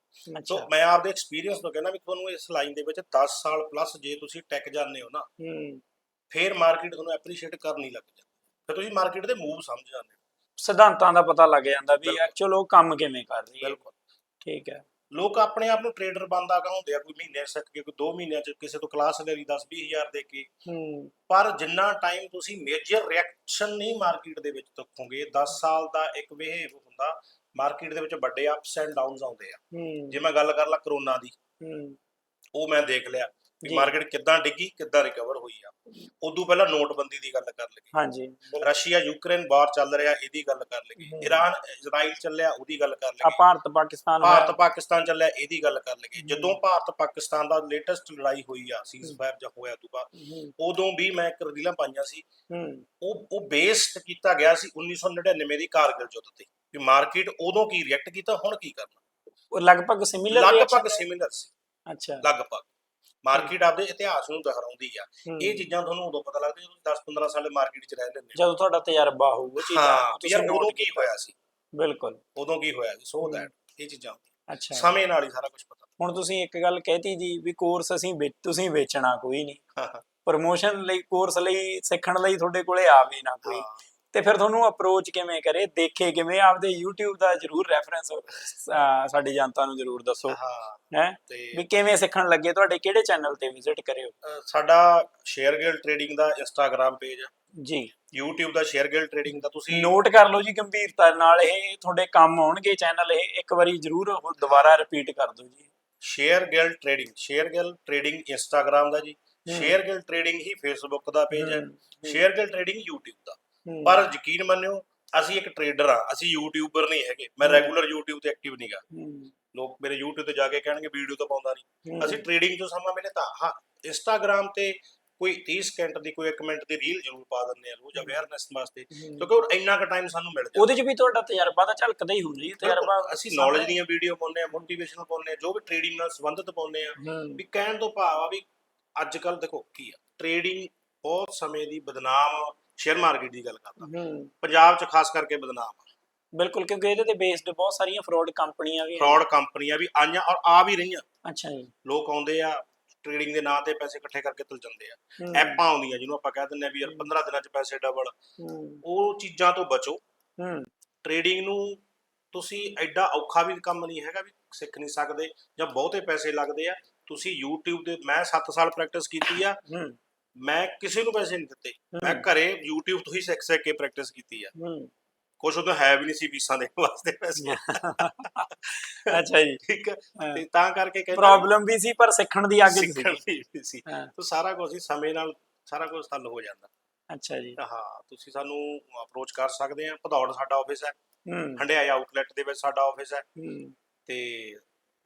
ਸੋ ਮੈਂ ਆਪਦੇ ਐਕਸਪੀਰੀਅੰਸ ਤੋਂ ਕਹਿੰਦਾ ਵੀ ਤੁਹਾਨੂੰ ਇਸ ਲਾਈਨ ਦੇ ਵਿੱਚ 10 ਸਾਲ ਪਲੱਸ ਜੇ ਤੁਸੀਂ ਟੈਕ ਜਾਂਦੇ ਹੋ ਨਾ ਹੂੰ। ਫਿਰ ਮਾਰਕੀਟ ਤੁਹਾਨੂੰ ਐਪਰੀਸ਼ੀਏਟ ਕਰਨੀ ਲੱਗ ਜਾਂਦੀ। ਫਿਰ ਤੁਸੀਂ ਮਾਰਕੀਟ ਦੇ ਮੂਵ ਸਮਝ ਜਾਂਦੇ ਹੋ। ਸਿਧਾਂਤਾਂ ਦਾ ਪਤਾ ਲੱਗ ਜਾਂਦਾ ਵੀ। ਐਕਚੁਅਲ ਉਹ ਕੰਮ ਕਿਵੇਂ ਕਰ ਰਹੀ ਹੈ। ਬਿਲਕੁਲ। ਠੀਕ ਹੈ। ਲੋਕ ਆਪਣੇ ਆਪ ਨੂੰ ਟ੍ਰੇਡਰ ਬਣਦਾ ਕਹਾਉਂਦੇ ਆ? ਕੋਈ ਮਹੀਨੇ ਸਿੱਖ ਕੇ ਕੋਈ 2 ਮਹੀਨਿਆਂ ਚ ਕਿਸੇ ਤੋਂ ਕਲਾਸ ਲੈ ਲਈ 10 20000 ਦੇ ਕੇ। ਹੂੰ। ਪਰ ਜਿੰਨਾ ਟਾਈਮ ਤੁਸੀਂ ਮੇਜਰ ਰਿਐਕਸ਼ਨ ਨਹੀਂ ਮਾਰਕੀਟ ਦੇ ਵਿੱਚ ਦੇਖੋਗੇ 10 ਸਾਲ ਦਾ ਇੱਕ ਬਿਹੇਵ ਹੁੰਦਾ ਮਾਰਕੀਟ ਦੇ ਵਿੱਚ ਵੱਡੇ ਅਪਸ ਐਂਡ ਡਾਊਨਸ ਆਉਂਦੇ ਆ। ਜੇ ਮੈਂ ਗੱਲ ਕਰ ਲਾ ਕਰੋਨਾ ਦੀ। ਹੂੰ। ਉਹ ਮੈਂ ਦੇਖ ਲਿਆ। ਵੀ। ਮਾਰਕੀਟ ਕਿੱਦਾਂ ਡਿੱਗੀ ਕਿੱਦਾਂ ਰਿਕਵਰ ਹੋਈ ਆ। ਉਦੋਂ ਪਹਿਲਾਂ ਨੋਟਬੰਦੀ ਦੀ ਗੱਲ ਕਰ ਲਈਏ। ਹਾਂਜੀ। ਰਸ਼ੀਆ ਯੂਕਰੇਨ ਵਾਰ ਚੱਲ ਰਿਹਾ ਇਹਦੀ ਗੱਲ ਕਰ ਲਈਏ। ਇਰਾਨ ਇਜ਼ਰਾਈਲ ਚੱਲਿਆ ਉਹਦੀ ਗੱਲ ਕਰ ਆ ਲਈਏ। ਭਾਰਤ ਪਾਕਿਸਤਾਨ। ਭਾਰਤ ਪਾਕਿਸਤਾਨ ਚੱਲਿਆ ਇਹਦੀ ਗੱਲ ਕਰ ਲਈਏ। ਜਦੋਂ ਭਾਰਤ ਪਾਕਿਸਤਾਨ ਦਾ ਲੇਟੈਸਟ ਲੜਾਈ ਹੋਈ ਆ ਸੀਜ਼ਫਾਇਰ ਜਾਂ ਹੋਇਆ ਤੋਂ ਬਾਅਦ ਉਦੋਂ ਵੀ ਮੈਂ ਇੱਕ ਰੀਲਾਂ ਪਾਈਆਂ ਸੀ। ਉਹ ਉਹ ਬੇਸਡ ਕੀਤਾ ਗਿਆ ਸੀ 1999 ਦੀ ਕਾਰਗਿਲ ਯੁੱਧ ਤੇ। ਵੀ ਮਾਰਕੀਟ ਉਦੋਂ ਕੀ ਰਿਐਕਟ ਕੀਤਾ ਹੁਣ ਕੀ ਕਰਨਾ? ਉਹ ਲਗਭਗ ਸਿਮਿਲਰ ਲਗਭਗ ਸਿਮਿਲਰ ਸੀ। ਅੱਛਾ। ਲਗਭਗ। ਮਾਰਕੀਟ ਆਪਦੇ ਇਤਿਹਾਸ ਨੂੰ ਦੁਹਰਾਉਂਦੀ ਆ। ਇਹ ਚੀਜ਼ਾਂ ਤੁਹਾਨੂੰ ਉਦੋਂ ਪਤਾ ਲੱਗਦੀਆਂ ਜਦੋਂ 10-15 ਸਾਲ ਮਾਰਕੀਟ 'ਚ ਰਹਿ ਲੈਂਦੇ ਹੋ। ਜਦੋਂ ਤੁਹਾਡਾ ਤਜਰਬਾ ਹੋਊ ਉਹ ਚੀਜ਼ਾਂ ਤੁਸੀਂ ਉਦੋਂ ਕੀ। ਹੋਇਆ ਸੀ ਬਿਲਕੁਲ ਉਦੋਂ ਕੀ ਹੋਇਆ ਸੀ ਸੋ। ਦੈਟ ਇਹ ਚੀਜ਼ਾਂ। ਅੱਛਾ ਸਮੇਂ ਨਾਲ ਹੀ ਸਾਰਾ ਕੁਝ ਪਤਾ ਹੁਣ ਤੁਸੀਂ ਇੱਕ ਗੱਲ ਕਹਿਤੀ ਜੀ ਵੀ ਕੋਰਸ ਅਸੀਂ ਤੁਸੀਂ ਵੇਚਣਾ ਕੋਈ ਨਹੀਂ ਹਾਂ ਹਾਂ ਪ੍ਰੋਮੋਸ਼ਨ ਲਈ ਕੋਰਸ ਲਈ ਸਿੱਖਣ ਲਈ ਤੁਹਾਡੇ ਕੋਲੇ ਆਵੇ ਨਾ ਕੋਈ। ਤੇ ਫਿਰ ਤੁਹਾਨੂੰ ਅਪਰੋਚ ਕਿਵੇਂ ਕਰੇ ਦੇਖੇ ਕਿਵੇਂ? ਆਪਦੇ YouTube ਦਾ ਜਰੂਰ ਰੈਫਰੈਂਸ ਸਾਡੀ ਜਨਤਾ ਨੂੰ ਜਰੂਰ ਦੱਸੋ। ਹਾਂ ਵੀ ਕਿਵੇਂ ਸਿੱਖਣ ਲੱਗੇ ਤੁਹਾਡੇ ਕਿਹੜੇ ਚੈਨਲ ਤੇ ਵਿਜ਼ਿਟ ਕਰਿਓ? ਸਾਡਾ ਸ਼ੇਅਰਗਿਲ ਟ੍ਰੇਡਿੰਗ ਦਾ ਇੰਸਟਾਗ੍ਰam ਪੇਜ ਜੀ। YouTube ਦਾ ਸ਼ੇਅਰਗਿਲ ਟ੍ਰੇਡਿੰਗ ਦਾ ਤੁਸੀਂ ਨੋਟ ਕਰ ਲਓ ਜੀ ਗੰਭੀਰਤਾ ਨਾਲ ਇਹ ਤੁਹਾਡੇ ਕੰਮ ਆਉਣਗੇ ਚੈਨਲ ਇਹ ਇੱਕ ਵਾਰੀ ਜਰੂਰ ਦੁਬਾਰਾ ਰਿਪੀਟ ਕਰ ਦਿਓ ਜੀ। Sharegill trading Sharegill trading Instagram ਦਾ ਜੀ। ਹਮ। ਸ਼ੇਅਰਗਿਲ ਟ੍ਰੇਡਿੰਗ ਹੀ Facebook ਦਾ ਪੇਜ ਹੈ। ਹਮ, ਸ਼ੇਅਰਗਿਲ ਟ੍ਰੇਡਿੰਗ YouTube ਦਾ। ਪਰ ਯਕੀਨ ਮੰਨਿਓ ਅਸੀਂ ਇੱਕ ਟ੍ਰੇਡਰ ਆ ਅਸੀਂ ਯੂਟਿਊਬਰ ਨਹੀਂ ਹੈਗੇ। ਮੈਂ। ਰੈਗੂਲਰ YouTube ਤੇ ਐਕਟਿਵ ਨਹੀਂਗਾ ਲੋਕ ਮੇਰੇ YouTube ਤੇ ਜਾ ਕੇ ਕਹਿਣਗੇ ਵੀਡੀਓ ਤਾਂ ਪਾਉਂਦਾ ਨਹੀਂ। ਅਸੀਂ ਟ੍ਰੇਡਿੰਗ ਤੋਂ ਸਮਾਂ ਮਿਲੇ ਤਾਂ ਹਾਂ ਇੰਸਟਾਗ੍ਰam ਤੇ ਕੋਈ 30 ਸਕਿੰਟ ਦੀ ਕੋਈ 1 ਮਿੰਟ ਦੀ ਰੀਲ ਜ਼ਰੂਰ ਪਾ ਦਿੰਦੇ ਆ ਰੋਜ਼ ਅਵੇਅਰਨੈਸ ਵਾਸਤੇ। ਕਿਉਂਕਿ ਉਹ ਇੰਨਾ ਕੁ ਟਾਈਮ ਸਾਨੂੰ ਮਿਲ ਜਾਂਦਾ। ਉਹਦੇ 'ਚ ਵੀ ਤੁਹਾਡਾ ਤਜਰਬਾ ਤਾਂ ਝਲਕਦਾ ਹੀ ਹੁੰਦਾ ਜੀ ਤਜਰਬਾ ਅਸੀਂ ਨੌਲੇਜ ਦੀਆਂ ਵੀਡੀਓ ਪਾਉਂਦੇ ਆ ਮੋਟੀਵੇਸ਼ਨਲ ਪਾਉਂਦੇ ਆ ਜੋ ਵੀ ਟ੍ਰੇਡਿੰਗ ਨਾਲ ਸੰਬੰਧਿਤ ਪਾਉਂਦੇ ਆ ਵੀ ਕਹਿਣ ਤੋਂ ਭਾਵ ਆ ਵੀ ਅੱਜ ਕੱਲ ਦੇਖੋ ਕੀ ਆ ਟ੍ਰੇਡਿੰਗ ਬਹੁਤ ਸਮੇਂ ਦੀ ਬਦਨਾਮ ਸ਼ੇਅਰ ਮਾਰਕੀਟ ਦੀ ਗੱਲ ਕਰਦਾ। ਪੰਜਾਬ 'ਚ ਖਾਸ ਕਰਕੇ ਬਦਨਾਮ ਆ। ਬਿਲਕੁਲ ਕਿਉਂਕਿ ਇਹਦੇ ਤੇ ਬੇਸਡ ਬਹੁਤ ਸਾਰੀਆਂ ਫਰਾਡ ਕੰਪਨੀਆਂ ਵੀ। ਫਰਾਡ ਕੰਪਨੀਆਂ ਵੀ ਆਈਆਂ ਔਰ ਆ ਵੀ ਰਹੀਆਂ। ਅੱਛਾ ਜੀ। ਲੋਕ ਆਉਂਦੇ ਆ ਟ੍ਰੇਡਿੰਗ ਦੇ ਨਾਂ ਤੇ ਪੈਸੇ ਇਕੱਠੇ ਕਰਕੇ ਤੁਲ ਜਾਂਦੇ ਆ। ਐਪਾਂ ਆਉਂਦੀਆਂ ਜਿਹਨੂੰ ਆਪਾਂ ਕਹਿ ਦਿੰਦੇ ਆ ਵੀ ਯਾਰ 15 ਦਿਨਾਂ 'ਚ ਪੈਸੇ ਡਬਲ ਉਹ ਚੀਜ਼ਾਂ ਤੋਂ ਬਚੋ। ਟ੍ਰੇਡਿੰਗ ਨੂੰ ਤੁਸੀਂ ਐਡਾ ਔਖਾ ਵੀ ਕੰਮ ਨਹੀਂ ਹੈਗਾ ਵੀ ਸਿੱਖ ਨਹੀਂ ਸਕਦੇ ਜਾਂ ਬਹੁਤੇ ਪੈਸੇ ਲੱਗਦੇ ਆ। ਤੁਸੀਂ YouTube ਦੇ ਮੈਂ 7 ਸਾਲ ਪ੍ਰੈਕਟਿਸ ਕੀਤੀ ਆ। ਮੈਂ ਕਿਸੇ ਨੂੰ ਪੈਸੇ ਨਹੀਂ ਦਿੱਤੇ। ਮੈਂ ਘਰੇ YouTube ਤੋਂ ਹੀ ਸਿੱਖ ਸਿੱਖ ਕੇ ਪ੍ਰੈਕਟਿਸ ਕੀਤੀ ਆ। ਕੁਝ ਉਦੋਂ ਹੈ ਵੀ ਨਹੀਂ ਸੀ ਫੀਸਾਂ ਦੇਣ ਵਾਸਤੇ ਪੈਸੇ। (laughs) ਅੱਛਾ ਜੀ। ਠੀਕ ਹੈ। ਤੇ ਤਾਂ ਕਰਕੇ ਕਹਿੰਦਾ ਪ੍ਰੋਬਲਮ ਵੀ ਸੀ ਪਰ ਸਿੱਖਣ ਦੀ ਅੱਗ ਸੀ। ਸਿੱਖਣ ਦੀ ਵੀ ਸੀ। ਹਾਂ। ਤਾਂ ਸਾਰਾ ਕੁਝ ਹੀ ਸਮੇਂ ਨਾਲ ਸਾਰਾ ਕੁਝ ਹੱਲ ਹੋ ਜਾਂਦਾ। ਅੱਛਾ ਜੀ। ਹਾਂ ਤੁਸੀਂ ਸਾਨੂੰ ਅਪਰੋਚ ਕਰ ਸਕਦੇ ਆ। ਭਦੌੜ ਸਾਡਾ ਆਫਿਸ ਹੈ। ਹੂੰ। ਹੰਡਿਆਈ ਆਊਟਲੈਟ ਦੇ ਵਿੱਚ ਸਾਡਾ ਆਫਿਸ ਹੂੰ। ਤੇ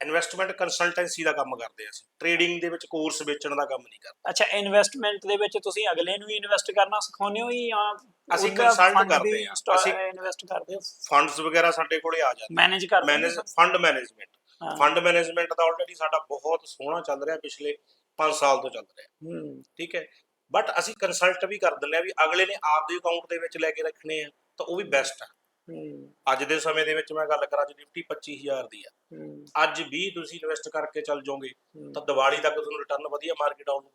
ਇਨਵੈਸਟਮੈਂਟ ਕੰਸਲਟੈਂਸੀ ਦਾ ਕੰਮ ਕਰਦੇ ਹਾਂ ਅਸੀਂ। ਟ੍ਰੇਡਿੰਗ ਦੇ ਵਿੱਚ ਕੋਰਸ ਵੇਚਣ ਦਾ ਕੰਮ ਨਹੀਂ ਕਰਦੇ। ਅੱਛਾ ਇਨਵੈਸਟਮੈਂਟ ਦੇ ਵਿੱਚ ਤੁਸੀਂ ਅਗਲੇ ਨੂੰ ਇਨਵੈਸਟ ਕਰਨਾ ਸਿਖਾਉਂਦੇ ਹੋ ਜਾਂ ਅਸੀਂ fund ਕਰਦੇ। ਸਟਾ- ਅਸੀਂ- ਇਨਵੈਸਟ ਕਰਦੇ ਹੋ? ਫੰਡਸ ਵਗੈਰਾ ਸਾਡੇ ਕੋਲੇ ਆ ਜਾਂਦੇ ਮੈਨੇਜ ਕਰਦੇ manage fund management. Fund management ਦਾ ਆਲਰੇਡੀ ਸਾਡਾ ਬਹੁਤ ਸੋਹਣਾ ਚੱਲ ਰਿਹਾ ਪਿਛਲੇ 5 ਸਾਲ ਤੋਂ ਚੱਲ ਰਿਹਾ। ਹੂੰ। ਠੀਕ ਹੈ? ਬਟ ਅਸੀਂ ਕੰਸਲਟ ਵੀ ਕਰ ਦਿੰਦੇ ਆ ਵੀ ਅਗਲੇ ਨੇ ਆਪਦੇ ਅਕਾਊਂਟ ਦੇ ਵਿੱਚ ਲੈ ਕੇ ਰੱਖਣੇ ਆ ਤਾਂ ਉਹ ਵੀ ਬੈਸਟ ਆ। ਅੱਜ ਦੇ ਸਮੇਂ ਦੇ ਵਿੱਚ ਮੈਂ ਗੱਲ ਕਰਾਂ ਜੀ ਨਿਫਟੀ 25000 ਦੀ ਆ। ਅੱਜ ਵੀ ਤੁਸੀਂ ਇਨਵੈਸਟ ਕਰਕੇ ਚੱਲ ਜਾਓਗੇ। ਤਾਂ ਦੀਵਾਲੀ ਤੱਕ ਤੁਹਾਨੂੰ ਰਿਟਰਨ ਵਧੀਆ ਮਾਰਕੀਟ ਆਉਣੂ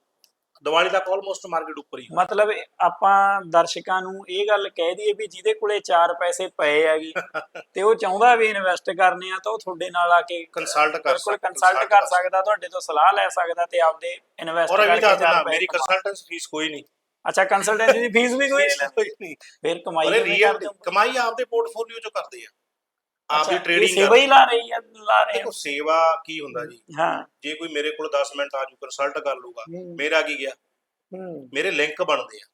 ਦੀਵਾਲੀ ਤੱਕ ਆਲਮੋਸਟ ਮਾਰਕੀਟ ਉੱਪਰ ਹੀ ਮਤਲਬ ਆਪਾਂ ਦਰਸ਼ਕਾਂ ਨੂੰ ਇਹ ਗੱਲ ਕਹਿ ਦਈਏ ਵੀ ਜਿਹਦੇ ਕੋਲੇ 4 ਪੈਸੇ ਪਏ ਹੈਗੇ (laughs) ਤੇ ਉਹ ਚਾਹੁੰਦਾ ਵੀ ਇਨਵੈਸਟ ਕਰਨੇ ਆ ਤਾਂ ਉਹ ਤੁਹਾਡੇ ਨਾਲ ਆ ਕੇ ਕੰਸਲਟ ਕਰ ਸਕਦਾ ਕੰਸਲਟ ਕਰ ਸਕਦਾ ਤੁਹਾਡੇ ਤੋਂ ਸਲਾਹ ਲੈ ਸਕਦਾ ਤੇ ਆਪਦੇ ਇਨਵੈਸਟ ਔਰ ਇਹ ਵੀ ਮੇਰੀ ਕੰਸਲਟੈਂਸ ਫੀਸ ਕੋਈ ਨਹੀਂ। ਅੱਛਾ ਕੰਸਲਟੈਂਸੀ ਦੀ ਫੀਸ ਵੀ ਕੋਈ ਨਹੀਂ ਲੈਂਦੇ ਕੋਈ ਨਹੀਂ। ਫਿਰ ਕਮਾਈ ਅਰੇ ਕਿਵੇਂ ਰੀਅਲ ਕਰਦੇ ਹੋ? ਕਮਾਈ ਆਪਦੇ ਪੋਰਟਫੋਲੀਓ ਚੋਂ ਕਰਦੇ ਆ। ਆਪਦੀ ਅੱਛਾ, ਇਹ ਟ੍ਰੇਡਿੰਗ ਸੇਵਾ ਹੀ ਲਾ ਰਹੀ ਆ ਲਾ ਰਹੇ ਦੇਖੋ ਆ ਸੇਵਾ ਕੀ ਹੁੰਦਾ ਜੀ? ਹਾਂ। ਜੇ ਕੋਈ ਮੇਰੇ ਕੋਲ 10 ਮਿੰਟ ਆਜੂ ਕੰਸਲਟ ਕਰ ਲੂਗਾ। ਹੂੰ। ਮੇਰਾ ਕੀ ਗਿਆ? ਹੂੰ। ਮੇਰੇ ਲਿੰਕ ਬਣਦੇ ਆ।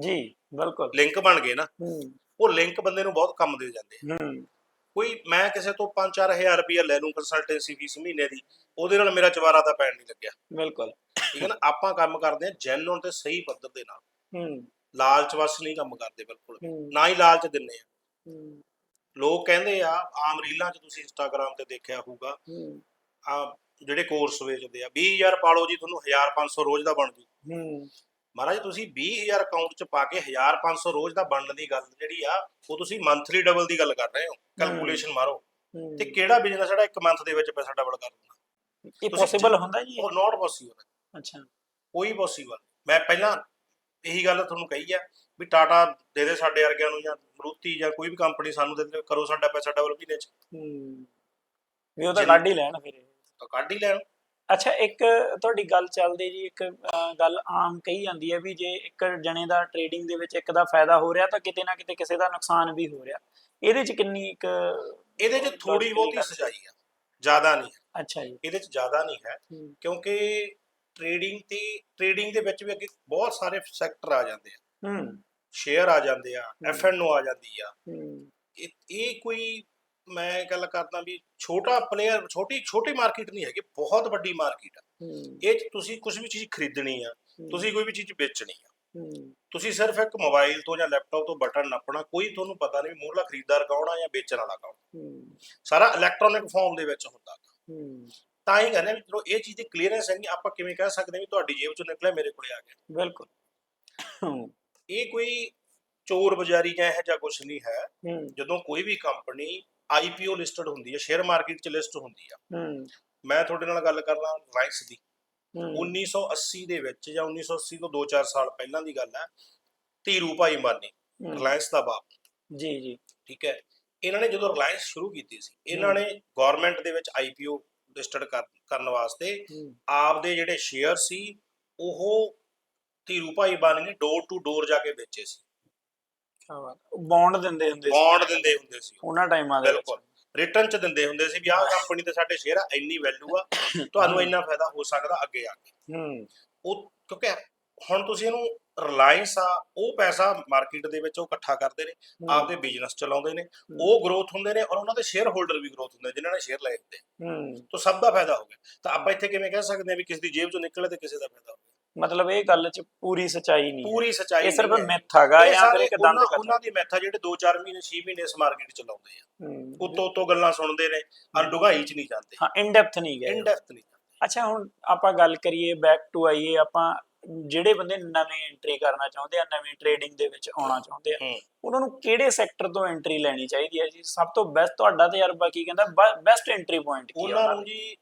ਜੀ ਬਿਲਕੁਲ। ਲਿੰਕ ਬਣ ਗਏ ਨਾ। ਹੂੰ। ਉਹ ਲਿੰਕ ਬੰਦੇ ਨੂੰ ਬਹੁਤ ਕੰਮ ਦੇ ਜਾਂਦੇ ਆ। ਹੂੰ। ਕੋਈ ਮੈਂ ਕਿਸੇ ਤੋਂ 5-4000 ਰੁਪਇਆ ਲੈ ਲੂੰ ਕੰਸਲਟੈਂਸੀ ਫੀਸ ਮਹੀਨੇ ਦੀ ਉਹਦੇ ਨਾਲ ਮੇਰਾ ਚਵਾਰਾ ਦਾ ਪੈਣ ਨਹੀਂ ਲੱਗਿਆ। ਬਿਲਕੁਲ। ਠੀਕ ਹੈ ਨਾ? ਆਪਾਂ ਕੰਮ ਕਰਦੇ ਆ ਜੈਨੂਨ ਤੇ ਸਹੀ ਪੱਧਰ ਦੇ ਨਾਲ। ਹੂੰ। ਲਾਲਚ ਵਸ ਨਹੀਂ ਕੰਮ ਕਰਦੇ ਬਿਲਕੁਲ। ਨਾ ਹੀ ਲਾਲਚ ਦਿੰਨੇ ਆ। ਲੋਕ ਕਹਿੰਦੇ ਆ ਆਮ ਰੀਲਾਂ 'ਚ ਤੁਸੀਂ ਇੰਸਟਾਗ੍ਰam ਤੇ ਦੇਖਿਆ ਹੋਊਗਾ। ਹੂੰ। ਆ ਜਿਹੜੇ ਕੋਰਸ ਵੇਚਦੇ ਆ 20000 ਪਾਲੋ ਜੀ ਤੁਹਾਨੂੰ 1500 ਰੋਜ਼ ਦਾ ਬਣ ਜੂ। ਮਹਾਰਾਜ ਤੁਸੀਂ 20000 ਅਕਾਊਂਟ 'ਚ ਪਾ ਕੇ 1500 ਰੋਜ਼ ਦਾ ਬਣਨ ਦੀ ਗੱਲ ਜਿਹੜੀ ਆ ਉਹ ਤੁਸੀਂ ਮੰਥਲੀ ਡਬਲ ਦੀ ਗੱਲ ਕਰ ਰਹੇ ਹੋ। ਕੈਲਕੂਲੇਸ਼ਨ ਮਾਰੋ। ਤੇ ਕਿਹੜਾ ਬਿਜ਼ਨਸ ਜਿਹੜਾ ਇੱਕ ਮੰਥ ਦੇ ਵਿੱਚ ਪੈਸਾ ਡਬਲ ਕਰ ਦਿੰਦਾ? ਇਹ ਪੋਸੀਬਲ ਹੁੰਦਾ ਜੀ? ਉਹ ਨਾਟ ਪੋਸੀਬਲ ਅੱਛਾ। ਕੋਈ ਪੋਸੀਬਲ ਮੈਂ ਪਹਿਲਾਂ ਇਹੀ ਗੱਲ ਤੁਹਾਨੂੰ ਕਹੀ ਆ ਵੀ ਟਾਟਾ ਦੇ ਦੇ ਸਾਡੇ ਵਰਗਿਆਂ ਨੂੰ ਜਾਂ ਮਰੂਤੀ ਜਾਂ ਕੋਈ ਵੀ ਕੰਪਨੀ ਸਾਨੂੰ ਦੇ ਦੇ ਕਰੋ ਸਾਡਾ ਪੈਸਾ ਡਬਲ ਮਹੀਨੇ 'ਚ। ਹੂੰ। ਵੀ ਉਹ ਤਾਂ ਕੱਢ ਹੀ ਲੈਣ ਫਿਰ। ਤਾਂ ਕੱਢ ਹੀ ਲੈਣ। ਅੱਛਾ ਇੱਕ ਤੁਹਾਡੀ ਗੱਲ ਚੱਲਦੀ ਜੀ ਇੱਕ ਗੱਲ ਆਮ ਕਹੀ ਜਾਂਦੀ ਹੈ ਵੀ ਜੇ ਇੱਕ ਜਣੇ ਦਾ ਟ੍ਰੇਡਿੰਗ ਦੇ ਵਿੱਚ ਇੱਕ ਦਾ ਫਾਇਦਾ ਹੋ ਰਿਹਾ ਤਾਂ ਕਿਤੇ ਨਾ ਕਿਤੇ ਕਿਸੇ ਦਾ ਨੁਕਸਾਨ ਵੀ ਹੋ ਰਿਹਾ। ਇਹਦੇ ਚ ਕਿੰਨੀ ਇੱਕ ਇਹਦੇ 'ਚ ਥੋੜੀ ਬਹੁਤੀ ਸਜਾਈ ਆ ਜ਼ਿਆਦਾ ਨਹੀਂ। ਅੱਛਾ ਜੀ। ਇਹਦੇ 'ਚ ਜ਼ਿਆਦਾ ਨਹੀਂ ਹੈ ਕਿਉਂਕਿ ਟ੍ਰੇਡਿੰਗ ਤੇ ਟ੍ਰੇਡਿੰਗ ਦੇ ਵਿੱਚ ਵੀ ਅੱਗੇ ਬਹੁਤ ਸਾਰੇ ਸੈਕਟਰ ਆ ਜਾਂਦੇ ਆ। ਹੂੰ। ਸ਼ੇਅਰ ਆ ਜਾਂਦੇ ਆ ਐਫ ਐਨ ਓ ਆ ਜਾਂਦੀ ਆ। ਇਹ ਕੋਈ ਮੈਂ ਗੱਲ ਕਰਦਾ ਵੀ ਛੋਟਾ ਪਲੇਅਰ ਛੋਟੀ ਛੋਟੀ ਮਾਰਕੀਟ ਨਹੀਂ ਹੈਗੀ ਬਹੁਤ ਵੱਡੀ ਮਾਰਕੀਟ ਆ। ਹੂੰ। ਇਹ 'ਚ ਤੁਸੀਂ ਕੁਝ ਵੀ ਚੀਜ਼ ਖਰੀਦਣੀ ਆ ਤੁਸੀਂ ਕੋਈ ਵੀ ਚੀਜ਼ ਵੇਚਣੀ ਆ। ਤੁਸੀਂ ਸਿਰਫ ਇੱਕ ਮੋਬਾਈਲ ਤੋਂ ਜਾਂ ਲੈਪਟਾਪ ਤੋਂ ਬਟਨ ਨੱਪਣਾ ਕੋਈ ਤੁਹਾਨੂੰ ਪਤਾ ਨਹੀਂ ਮੂਹਰਲਾ ਖਰੀਦਦਾਰ ਕੌਣ ਆ ਜਾਂ ਵੇਚਣ ਵਾਲਾ ਕੌਣ। ਸਾਰਾ ਇਲੈਕਟ੍ਰੋਨਿਕ ਫਾਰਮ ਦੇ ਵਿੱਚ ਹੁੰਦਾ। ਤਾਂ ਹੀ ਕਹਿੰਦੇ ਵੀ ਚਲੋ ਇਹ ਚੀਜ਼ ਦੀ ਕਲੀਅਰੈਂਸ ਹੈ ਨਹੀਂ ਆਪਾਂ ਕਿਵੇਂ ਕਹਿ ਸਕਦੇ ਵੀ ਤੁਹਾਡੀ ਜੇਬ ਚੋਂ ਨਿਕਲਿਆ ਮੇਰੇ ਕੋਲੇ ਆ ਗਿਆ। ਬਿਲਕੁਲ। ਇਹ ਕੋਈ ਚੋਰ ਬਜ਼ਾਰੀ ਜਾਂ ਇਹੋ ਜਿਹਾ ਕੁਝ ਨਹੀਂ ਹੂੰ। ਜਦੋਂ ਕੋਈ ਵੀ ਕੰਪਨੀ ਆਈਪੀਓ ਲਿਸਟਡ ਹੁੰਦੀ ਹੈ ਸ਼ੇਅਰ ਮਾਰਕੀਟ 'ਚ ਲਿਸਟ ਹੁੰਦੀ ਆ। ਮੈਂ ਤੁਹਾਡੇ ਨਾਲ ਗੱਲ ਕਰਨਾ ਰਾਈਸ ਦੀ। ਹੂੰ। 1980 ਦੇ ਵਿੱਚ ਜਾਂ 1980 ਤੋਂ 2-4 ਸਾਲ ਪਹਿਲਾਂ ਦੀ ਗੱਲ ਹੈ ਧੀਰੂ ਭਾਈ ਮਾਨੀ। ਰਿਲਾਇੰਸ ਦਾ ਬਾਪ। ਜੀ ਜੀ। ਠੀਕ ਹੈ। ਇਹਨਾਂ ਨੇ ਜਦੋਂ ਰਿਲਾਇੰਸ ਸ਼ੁਰੂ ਕੀਤੀ ਸੀ ਇਹਨਾਂ ਨੇ ਗਵਰਨਮੈਂਟ ਦੇ ਵਿੱਚ ਆਈਪੀਓ ਲਿਸਟਡ ਕਰਨ ਵਾਸਤੇ ਹੂੰ। ਆਪਦੇ ਜਿਹੜੇ ਸ਼ੇਅਰ ਸੀ ਉਹ ਧੀਰੂ ਭਾਈ ਬਾਨੀ ਨੇ ਡੋਰ ਟੂ ਡੋਰ ਜਾ ਕੇ ਵੇਚੇ ਸੀ। ਬੌਂਡ ਦਿੰਦੇ ਹੁੰਦੇ ਸੀ। ਬੌਂਡ ਦਿੰਦੇ ਹੁੰਦੇ ਸੀ। ਉਹ। ਉਹਨਾਂ ਟਾਈਮਾਂ ਦੇ ਬਿਲਕੁਲ। ਰਿਟਰਨ ਚ ਦਿੰਦੇ ਹੁੰਦੇ ਸੀ ਵੀ ਆਹ ਕੰਪਨੀ ਤੇ ਸਾਡੇ ਸ਼ੇਅਰ ਆ ਇੰਨੀ ਵੈਲਿਊ ਆ ਤੁਹਾਨੂੰ ਇੰਨਾ ਫਾਇਦਾ ਹੋ ਸਕਦਾ ਅੱਗੇ ਆ ਕੇ। ਹੂੰ। ਉਹ ਕਿਉਂਕਿ ਹੁਣ ਤੁਸੀਂ ਇਹਨੂੰ ਰਿਲਾਇੰਸ ਆ ਉਹ ਪੈਸਾ ਮਾਰਕੀਟ ਦੇ ਵਿੱਚ ਉਹ ਇਕੱਠਾ ਕਰਦੇ ਨੇ ਆਪਦੇ ਬਿਜ਼ਨਸ ਚਲਾਉਂਦੇ ਨੇ ਉਹ ਗਰੋਥ ਹੁੰਦੇ ਨੇ ਔਰ ਉਹਨਾਂ ਦੇ ਸ਼ੇਅਰ ਹੋਲਡਰ ਵੀ ਗਰੋਥ ਹੁੰਦੇ ਜਿਨ੍ਹਾਂ ਨੇ ਸ਼ੇਅਰ ਲਏ ਹੁੰਦੇ ਹੂੰ। ਤਾਂ ਸਭ ਦਾ ਫਾਇਦਾ ਹੋ ਗਿਆ। ਤਾਂ ਆਪਾਂ ਇੱਥੇ ਕਿਵੇਂ ਕਹਿ ਸਕਦੇ ਹਾਂ ਵੀ ਕਿਸੇ ਦੀ ਜੇਬ ਚੋਂ ਨਿਕਲੇ ਤੇ ਕਿਸੇ ਦਾ ਫਾਇਦਾ ਹੋ ਗਿਆ। ਮਤਲਬ ਇਹ ਗੱਲ ਚ ਪੂਰੀ ਸਚਾਈ ਨਹੀਂ। ਪੂਰੀ ਸਚਾਈ ਇਹ ਸਿਰਫ। ਮਿੱਥ ਹੈਗਾ ਜਾਂ ਫਿਰ ਇੱਕ ਦੰਦ ਉਹਨਾਂ- ਕਥਾ ਉਹਨਾਂ ਦੀ ਮੈਥਾ ਜਿਹੜੇ 2-4 ਮਹੀਨੇ 6 ਮਹੀਨੇ ਇਸ ਮਾਰਕੀਟ ਚ ਲਾਉਂਦੇ ਆ। ਉੱਤੋਂ ਉੱਤੋਂ ਗੱਲਾਂ ਸੁਣਦੇ ਨੇ ਔਰ ਡੁਗਾਈ ਚ ਨਹੀਂ ਜਾਂਦੇ। ਹਾਂ ਇਨ ਡੈਪਥ ਨਹੀਂ ਗਏ ਇਨ ਡੈਪਥ ਨਹੀਂ ਅੱਛਾ ਹੁਣ ਆਪਾਂ ਗੱਲ ਕਰੀਏ ਬੈਕ ਟੂ ਆਈਏ ਆਪਾਂ ਜਿਹੜੇ ਬੰਦੇ ਨਵੇਂ ਐਂਟਰੀ ਕਰਨਾ ਚਾਹੁੰਦੇ ਆ ਨਵੀਂ ਟ੍ਰੇਡਿੰਗ ਦੇ ਵਿੱਚ ਆਉਣਾ ਚਾਹੁੰਦੇ ਆ। ਉਹਨਾਂ ਨੂੰ ਕਿਹੜੇ ਸੈਕਟਰ ਤੋਂ ਐਂਟਰੀ ਲੈਣੀ ਚਾਹੀਦੀ ਹੈ ਜੀ? ਸਭ ਤੋਂ ਬੈਸਟ ਤੁਹਾਡਾ ਤਜਰਬਾ ਕੀ ਕਹਿੰਦਾ ਬੈਸਟ ਐਂਟਰੀ ਪੁਆਇੰਟ ਕੀ ਉਹਨਾਂ ਹੈ ਨੂੰ ਜੀ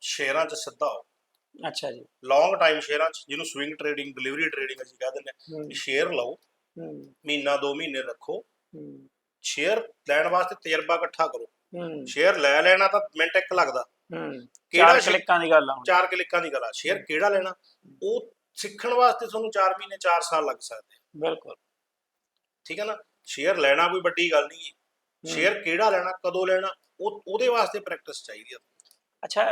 ਸ਼ੇਅਰਾਂ 'ਚ ਸਿੱਧਾ ਆਓ। ਅੱਛਾ ਜੀ। ਲੌਂਗ ਟਾਈਮ ਸ਼ੇਅਰਾਂ 'ਚ ਜਿਹਨੂੰ ਸਵਿੰਗ ਟ੍ਰੇਡਿੰਗ ਡਿਲੀਵਰੀ ਟ੍ਰੇਡਿੰਗ ਅਸੀਂ ਕਹਿ ਦਿੰਦੇ ਹਾਂ ਹੂੰ, ਵੀ ਸ਼ੇਅਰ ਲਓ ਹੂੰ, ਮਹੀਨਾ ਦੋ ਮਹੀਨੇ ਰੱਖੋ। ਹੂੰ, ਸ਼ੇਅਰ ਲੈਣ ਵਾਸਤੇ ਤਜਰਬਾ ਇਕੱਠਾ ਕਰੋ। ਹੂੰ, ਸ਼ੇਅਰ ਲੈ ਲੈਣਾ ਤਾਂ ਮਿੰਟ ਇੱਕ ਲੱਗਦਾ। ਹੂੰ। ਕਿਹੜਾ ਕਲਿੱਕਾਂ ਦੀ ਗੱਲ ਆ। ਚਾਰ ਕਲਿੱਕਾਂ ਦੀ ਗੱਲ ਆ। ਸ਼ੇਅਰ ਕਿਹੜਾ ਲੈਣਾ? ਉਹ ਸਿੱਖਣ ਵਾਸਤੇ ਤੁਹਾਨੂੰ 4 ਮਹੀਨੇ 4 ਸਾਲ ਲੱਗ ਸਕਦੇ। ਬਿਲਕੁਲ। ਠੀਕ ਹੈ ਨਾ? ਸ਼ੇਅਰ ਲੈਣਾ ਕੋਈ ਵੱਡੀ ਗੱਲ ਨਹੀਂ ਸ਼ੇਅਰ ਕਿਹੜਾ ਲੈਣਾ ਕਦੋਂ ਲੈਣਾ ਉਹ ਉਹਦੇ ਵਾਸਤੇ ਪ੍ਰੈਕਟਿਸ ਚਾਹੀਦੀ ਆ। ਅੱਛਾ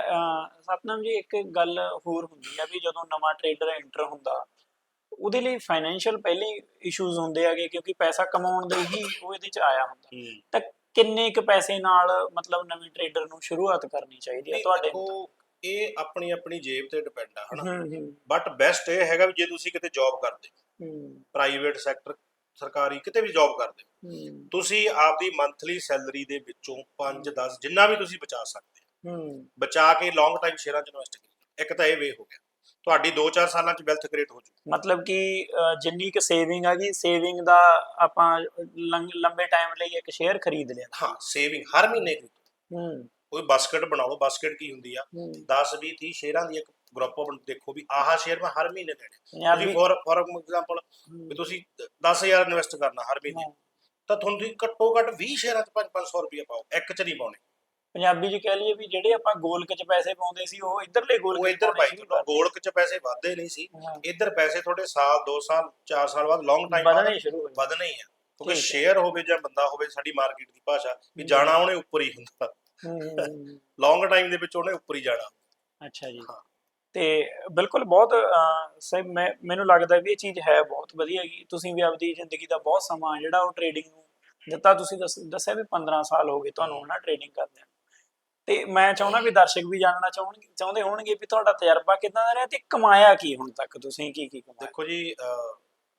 ਸਤਨਾਮ ਜੀ ਇੱਕ ਗੱਲ ਹੋਰ ਹੁੰਦੀ ਆ ਵੀ ਜਦੋਂ ਨਵਾਂ ਟ੍ਰੇਡਰ ਐਂਟਰ ਹੁੰਦਾ ਉਹਦੇ ਲਈ ਫਾਈਨੈਂਸ਼ੀਅਲ ਪਹਿਲੇ ਇਸ਼ੂਜ਼ ਹੁੰਦੇ ਹੈਗੇ ਕਿਉਂਕਿ ਪੈਸਾ ਕਮਾਉਣ ਦੇ ਹੀ ਉਹ ਇਹਦੇ ਚ ਆਇਆ ਹੁੰਦਾ। ਤਾਂ ਕਿੰਨੇ ਕੁ ਪੈਸੇ ਨਾਲ ਮਤਲਬ ਨਵੇਂ ਟ੍ਰੇਡਰ ਨੂੰ ਸ਼ੁਰੂਆਤ ਕਰਨੀ ਚਾਹੀਦੀ ਹੈ ਤੁਹਾਡੇ ਦੇਖੋ ਇਹ ਆਪਣੀ ਆਪਣੀ ਜੇਬ ਤੇ ਡਿਪੈਂਡ ਆ ਹਨਾ? ਬਟ ਬੈਸਟ ਇਹ ਹੈਗਾ ਵੀ ਜੇ ਤੁਸੀਂ ਕਿਤੇ ਜੌਬ ਕਰਦੇ ਪ੍ਰਾਈਵੇਟ ਸੈਕਟਰ ਸਰਕਾਰੀ ਕਿਤੇ ਵੀ ਜੌਬ ਕਰਦੇ ਤੁਸੀਂ ਆਪਦੀ ਮੰਥਲੀ ਸੈਲਰੀ ਦੇ ਵਿੱਚੋਂ 5 10 ਜਿੰਨਾ ਵੀ ਤੁਸੀਂ ਬਚਾ ਸਕਦੇ ਹੋ। ਬਚਾ ਕੇ ਲੌਂਗ ਟਾਈਮ ਸ਼ੇਅਰਾਂ 'ਚ ਇਨਵੈਸਟ ਕਰੀਏ ਇੱਕ ਤਾਂ ਇਹ ਵੇ ਹੋ ਗਿਆ। ਤੁਹਾਡੀ 2-4 ਸਾਲਾਂ 'ਚ ਵੈਲਥ ਕ੍ਰੀਏਟ ਹੋ ਜੂ ਮਤਲਬ ਕਿ ਜਿੰਨੀ ਕੁ ਸੇਵਿੰਗ ਹੈਗੀ ਸੇਵਿੰਗ ਦਾ ਆਪਾਂ ਲੰਬੇ ਟਾਈਮ ਲਈ ਇੱਕ ਸ਼ੇਅਰ ਖਰੀਦ ਲਿਆ। ਹਾਂ ਸੇਵਿੰਗ ਹਰ ਮਹੀਨੇ ਖਰੀਦੋ। ਹੂੰ। ਕੋਈ ਬਾਸਕਟ ਬਣਾ ਲਓ ਬਾਸਕਟ ਕੀ ਹੁੰਦੀ ਆ? ਹੂੰ। 10 20 30 ਸ਼ੇਅਰਾਂ ਦੀ ਇੱਕ ਗਰੁੱਪ ਦੇਖੋ ਵੀ ਆਹ ਸ਼ੇਅਰ ਮੈਂ ਹਰ ਮਹੀਨੇ ਪੰਜਾਬੀ ਤੁਸੀਂ ਫੋਰ ਫੋਰ ਐਗਜ਼ਾਮਪਲ ਵੀ ਤੁਸੀਂ 10000 ਇਨਵੈਸਟ ਕਰਨਾ ਹਰ ਮਹੀਨੇ। ਤਾਂ ਤੁਹਾਨੂੰ ਘੱਟੋ ਘੱਟ 20 ਸ਼ੇਅਰਾਂ 'ਚ 5-500 ਰੁਪਏ ਪਾਓ। ਇੱਕ 'ਚ ਨਹੀਂ ਪਾਉਣੇ। ਪੰਜਾਬੀ ਚ ਕਹਿ ਲਈਏ ਵੀ ਜਿਹੜੇ ਆਪਾਂ ਗੋਲਕ ਚ ਪੈਸੇ ਪਾਉਂਦੇ ਸੀ ਉਹ ਇਧਰਲੇ ਗੋਲਕ ਉਹ ਇੱਧਰ ਪਾਈ ਗੋਲਕ 'ਚ ਪੈਸੇ ਵੱਧਦੇ ਨਹੀਂ ਸੀ। ਇੱਧਰ ਪੈਸੇ ਤੁਹਾਡੇ ਸਾਲ 2 ਸਾਲ 4 ਸਾਲ ਬਾਅਦ ਲੌਂਗ ਟਾਈਮ ਬਾਅਦ ਵਧਣੇ ਸ਼ੁਰੂ ਹੋ ਗਏ। ਵਧਣੇ ਹੀ ਆ। ਕਿਉਂਕਿ। ਸ਼ੇਅਰ ਹੋਵੇ ਜਾਂ ਬੰਦਾ ਹੋਵੇ ਸਾਡੀ ਮਾਰਕੀਟ ਦੀ ਭਾਸ਼ਾ ਵੀ। ਜਾਣਾ ਉਹਨੇ ਉੱਪਰ ਹੀ ਹੁੰਦਾ। ਲੌਂਗ ਟਾਈਮ ਦੇ ਵਿੱਚ ਉਹਨੇ ਉੱਪਰ ਹੀ ਜਾਣਾ। ਅੱਛਾ ਜੀ। ਤੇ ਬਿਲਕੁਲ ਬਹੁਤ ਸਹੀ ਮੈਂ ਮੈਨੂੰ ਲੱਗਦਾ ਵੀ ਇਹ ਚੀਜ਼ ਹੈ ਬਹੁਤ ਵਧੀਆ ਹੈਗੀ ਤੁਸੀਂ ਵੀ ਆਪਦੀ ਜ਼ਿੰਦਗੀ ਦਾ ਬਹੁਤ ਸਮਾਂ ਜਿਹੜਾ ਉਹ ਟ੍ਰੇਡਿੰਗ ਨੂੰ ਦਿੱਤਾ ਤੁਸੀਂ ਦੱਸ- ਦੱਸਿਆ ਵੀ 15 ਸਾਲ ਹੋ ਗਏ ਤੁਹਾਨੂੰ ਹਨਾ ਟ੍ਰੇਡਿੰਗ ਕਰਦੇ ਤੇ ਮੈਂ ਚਾਹੁੰਦਾ ਵੀ ਦਰਸ਼ਕ ਵੀ ਜਾਣਨਾ ਚਾਹੁਣਗੇ ਚਾਹੁੰਦੇ ਹੋਣਗੇ ਵੀ ਤੁਹਾਡਾ ਤਜਰਬਾ ਕਿਦਾਂ ਦਾ ਰਿਹਾ ਤੇ ਕਮਾਇਆ ਕੀ ਹੁਣ ਤੱਕ ਤੁਸੀਂ ਕੀ ਕੀ ਕਮਾਇਆ? ਦੇਖੋ ਜੀ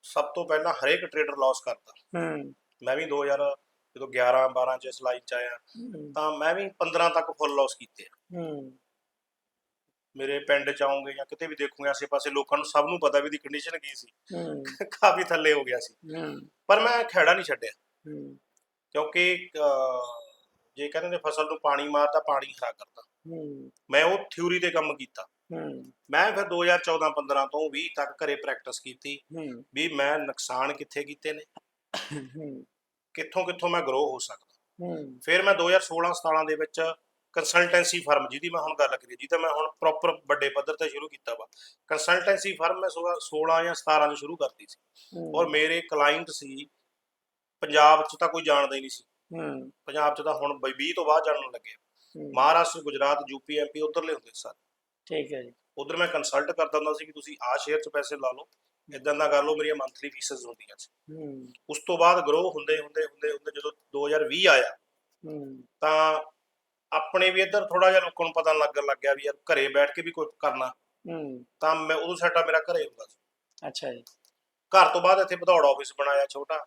ਸਭ ਤੋਂ ਪਹਿਲਾਂ ਹਰੇਕ ਟ੍ਰੇਡਰ ਲਾਸ ਕਰਦਾ ਹੂੰ। ਮੈਂ ਵੀ 2000 ਜਦੋਂ 11 12 ਚ ਇਸ ਲਾਈਨ ਚ ਆਇਆ ਤਾਂ ਮੈਂ ਵੀ 15 ਤੱਕ ਫੁੱਲ ਲਾਸ ਕੀਤੇ। ਹੂੰ। ਮੇਰੇ ਪਿੰਡ ਚ ਆਉਂਗੇ ਜਾਂ ਕਿਤੇ ਵੀ ਦੇਖੋਗੇ ਆਸੇ-ਪਾਸੇ ਲੋਕਾਂ ਨੂੰ ਸਭ ਨੂੰ ਪਤਾ ਵੀ ਇਹਦੀ ਕੰਡੀਸ਼ਨ ਕੀ ਸੀ। (laughs) ਕਾਫੀ ਥੱਲੇ ਹੋ ਗਿਆ ਸੀ। ਪਰ ਮੈਂ ਖੇੜਾ ਨਹੀਂ ਛੱਡਿਆ। ਕਿਉਂਕਿ ਜੇ ਕਹਿੰਦੇ ਨੇ ਫਸਲ ਨੂੰ ਪਾਣੀ ਮਾਰਦਾ ਪਾਣੀ ਹਰਾ ਕਰਦਾ। ਹੂੰ। ਮੈਂ ਉਹ ਥਿਊਰੀ ਤੇ ਕੰਮ ਕੀਤਾ। ਹੂੰ। ਮੈਂ ਫਿਰ 2014 15 ਤੋਂ 20 ਤੱਕ ਘਰੇ ਪ੍ਰੈਕਟਿਸ ਕੀਤੀ ਹੂੰ। ਵੀ ਮੈਂ ਨੁਕਸਾਨ ਕਿੱਥੇ ਕੀਤੇ ਨੇ। ਹੂੰ। ਕਿੱਥੋਂ ਕਿੱਥੋਂ ਮੈਂ ਗਰੋ ਹੋ ਸਕਦਾ। ਹੂੰ। ਫਿਰ ਮੈਂ 2016 17 ਦੇ ਵਿੱਚ ਕੰਸਲਟੈਂਸੀ ਫਰਮ ਜਿਹਦੀ ਮੈਂ ਹੁਣ ਗੱਲ ਕਰੀ ਜਿਹਦਾ ਮੈਂ ਹੁਣ ਪ੍ਰੋਪਰ ਵੱਡੇ ਪੱਧਰ ਤੇ ਸ਼ੁਰੂ ਕੀਤਾ ਵਾ। ਕੰਸਲਟੈਂਸੀ ਫਰਮ ਮੈਂ 16 ਜਾਂ 17 ਚ ਸ਼ੁਰੂ ਕਰਤੀ ਸੀ। ਔਰ ਮੇਰੇ ਕਲਾਇੰਟ ਸੀ ਪੰਜਾਬ ਚ ਤਾਂ ਕੋਈ ਜਾਣਦਾ ਹੀ ਨਹੀਂ ਸੀ। ਹੂੰ। ਪੰਜਾਬ ਚ ਤਾਂ ਹੁਣ ਬਈ 20 ਤੋਂ ਬਾਅਦ ਜਾਣਨ ਲੱਗੇ। ਮਹਾਰਾਸ਼ਟਰ ਗੁਜਰਾਤ ਯੂਪੀ ਐਮਪੀ ਉਧਰਲੇ ਹੁੰਦੇ ਸਨ। ਠੀਕ ਹੈ ਜੀ। ਉਧਰ ਮੈਂ ਕੰਸਲਟ ਕਰਦਾ ਹੁੰਦਾ ਸੀ ਕਿ ਤੁਸੀਂ ਆਹ ਸ਼ੇਅਰ 'ਚ ਪੈਸੇ ਲਾ ਲਓ ਇਦਾਂ ਦਾ ਕਰ ਲਓ ਮੇਰੀਆਂ ਮੰਥਲੀ ਫੀਸਸ ਹੁੰਦੀਆਂ ਸੀ। ਹੂੰ। ਉਸ ਤੋਂ ਬਾਅਦ ਗਰੋ ਹੁੰਦੇ ਹੁੰਦੇ ਹੁੰਦੇ ਹੁੰਦੇ ਜਦੋਂ 2020 ਆਇਆ ਹੂੰ। ਤਾਂ ਆਪਣੇ ਵੀ ਇੱਧਰ ਥੋੜਾ ਜਿਹਾ ਲੋਕਾਂ ਨੂੰ ਪਤਾ ਲੱਗਣ ਲੱਗ ਗਿਆ ਵੀ ਯਾਰ ਘਰੇ ਬੈਠ ਕੇ ਵੀ ਕੁਝ ਕਰਨਾ। ਹੂੰ। ਤਾਂ ਮੈਂ ਉਦੋਂ ਸੈਟਾ ਮੇਰਾ ਘਰੇ ਹੁੰਦਾ ਸੀ। ਅੱਛਾ ਜੀ। ਘਰ ਤੋਂ ਬਾਅਦ ਇੱਥੇ ਭਦੌੜ ਆਫਿਸ ਬਣਾਇਆ ਛੋਟਾ।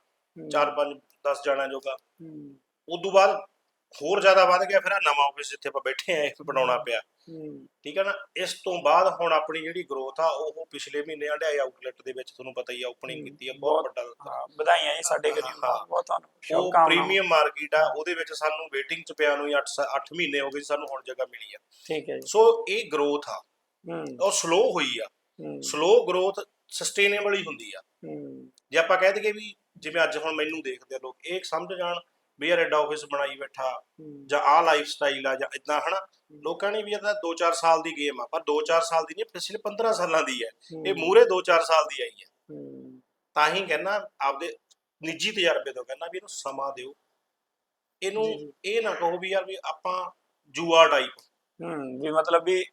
4 5 10 ਜਾਣਾ ਜੋਗਾ। ਹੂੰ। ਉਦੋਂ ਬਾਅਦ ਹੋਰ ਜ਼ਿਆਦਾ ਵੱਧ ਗਿਆ ਫਿਰ ਆਹ ਨਵਾਂ ਆਫਿਸ ਜਿੱਥੇ ਆਪਾਂ ਬੈਠੇ ਆ ਇਹ ਬਣਾਉਣਾ ਪਿਆ। ਠੀਕ ਹੈ ਨਾ? ਇਸ ਤੋਂ ਬਾਅਦ ਹੁਣ ਆਪਣੀ ਜਿਹੜੀ ਗਰੋਥ ਆ ਉਹ ਪਿਛਲੇ ਮਹੀਨੇ ਹੰਡਾਈ ਆਊਟਲੈਟ ਦੇ ਵਿੱਚ ਤੁਹਾਨੂੰ ਪਤਾ ਹੀ ਆ ਓਪਨਿੰਗ ਕੀਤੀ ਆ ਬਹੁਤ ਵੱਡਾ ਹਾਂ ਵਧਾਈਆਂ ਜੀ ਸਾਡੇ ਹਾਂ, ਬਹੁਤ ਬਹੁਤ ਤੁਹਾਨੂੰ ਉਹ ਸ਼ੁਭਕਾਮਨਾਵਾਂ। ਪ੍ਰੀਮੀਅਮ ਮਾਰਕੀਟ ਆ ਉਹਦੇ ਵਿੱਚ ਸਾਨੂੰ ਵੇਟਿੰਗ ਚ ਪਿਆ ਨੂੰ 8 8 ਮਹੀਨੇ ਹੋ ਗਏ ਸਾਨੂੰ ਹੁਣ ਜਗ੍ਹਾ ਮਿਲੀ ਆ। ਠੀਕ ਹੈ ਜੀ। ਸੋ ਇਹ ਗਰੋਥ ਆ। ਹੂੰ। ਉਹ ਸਲੋ ਹੋਈ ਆ। ਹੂੰ। ਸਲੋ ਗਰੋਥ ਸਸਟੇਨੇਬਲ ਹੀ ਹੁੰਦੀ ਆ। ਹੂੰ। ਜੇ ਆਪਾਂ ਕਹਿ ਦਈਏ ਵੀ ਜਿਵੇਂ ਅੱਜ ਹੁਣ ਮੈਨੂੰ ਦੇਖਦੇ ਆ ਲੋਕ ਇਹ ਸਮਝ ਜਾਣ ਵੀ ਯਾਰ ਐਡਾ ਆਫਿਸ ਬਣਾਈ ਬੈਠਾ ਜਾਂ ਆਹ ਲਾਈਫ ਸਟਾਈਲ ਆ ਜਾਂ ਇਦਾਂ ਹਨਾ? ਲੋਕਾਂ ਨੇ ਵੀ ਇਹਦਾ 2-4 ਸਾਲ ਦੀ ਗੇਮ ਆ ਪਰ 2-4 ਸਾਲ ਦੀ ਨਹੀਂ ਪਿਛਲੇ 15 ਸਾਲਾਂ ਦੀ ਹੈ। ਇਹ ਮੂਰੇ 2-4 ਸਾਲ ਦੀ ਆਈ ਹੈ। ਤਾਂ ਹੀ ਕਹਿੰਦਾ ਆਪਦੇ ਨਿੱਜੀ ਤਜਰਬੇ ਤੋਂ ਕਹਿੰਦਾ ਵੀ ਇਹਨੂੰ ਸਮਾਂ ਦਿਓ। ਇਹਨੂੰ। ਇਹ ਨਾ ਕਹੋ ਵੀ ਯਾਰ ਵੀ ਆਪਾਂ ਜੂਆ ਟਾਈਪ ਹੂੰ ਵੀ ਮਤਲਬ ਵੀ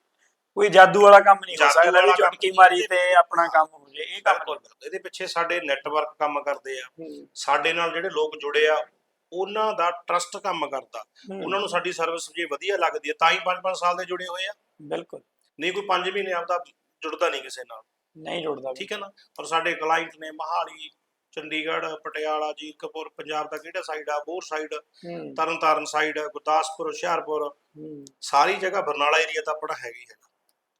ਕੋਈ ਜਾਦੂ ਵਾਲਾ ਕੰਮ ਨਹੀਂ ਹੋ ਜਾਦੂ ਸਕਦਾ ਵੀ ਵਾਲਾ ਕੰਮ ਚੁਟਕੀ। ਮਾਰੀ ਤੇ ਆਪਣਾ ਕੰਮ ਹੋ ਜੇ ਇਹ ਕੰਮ ਬਿਲਕੁਲ। ਇਹਦੇ ਪਿੱਛੇ ਸਾਡੇ ਨੈਟਵਰਕ ਕੰਮ ਕਰਦੇ ਆ। ਨਹੀਂ ਸਾਡੇ ਨਾਲ ਜਿਹੜੇ ਲੋਕ ਜੁੜੇ ਆ ਉਹਨਾਂ ਦਾ ਟਰਸਟ ਕੰਮ ਕਰਦਾ। ਹੂੰ, ਉਹਨਾਂ ਨੂੰ ਸਾਡੀ ਸਰਵਿਸ ਜੇ ਵਧੀਆ ਲੱਗਦੀ ਹੈ ਤਾਂ ਹੀ 5-5 ਸਾਲ ਦੇ ਜੁੜੇ ਹੋਏ ਆ। ਬਿਲਕੁਲ। ਨਹੀਂ ਕੋਈ 5 ਮਹੀਨੇ ਆਪਦਾ ਜੁੜਦਾ ਨਹੀਂ ਕਿਸੇ ਨਾਲ। ਨਹੀਂ ਜੁੜਦਾ ਵੀ। ਠੀਕ ਹੈ ਨਾ? ਪਰ ਸਾਡੇ ਕਲਾਇੰਟ ਨੇ ਮਹਾਲੀ ਚੰਡੀਗੜ੍ਹ ਪਟਿਆਲਾ ਜੀਰਕਪੁਰ ਪੰਜਾਬ ਦਾ ਕਿਹੜਾ ਸਾਈਡ ਆ? ਬੋਰ ਸਾਈਡ ਹੂੰ। ਤਰਨਤਾਰਨ ਸਾਈਡ ਗੁਰਦਾਸਪੁਰ ਹੁਸ਼ਿਆਰਪੁਰ। ਹੂੰ। ਸਾਰੀ ਜਗ੍ਹਾ ਬਰਨਾਲਾ ਏਰੀਆ ਤਾਂ ਆਪਣਾ ਹੈਗਾ ਹੀ। ਹੈਗਾ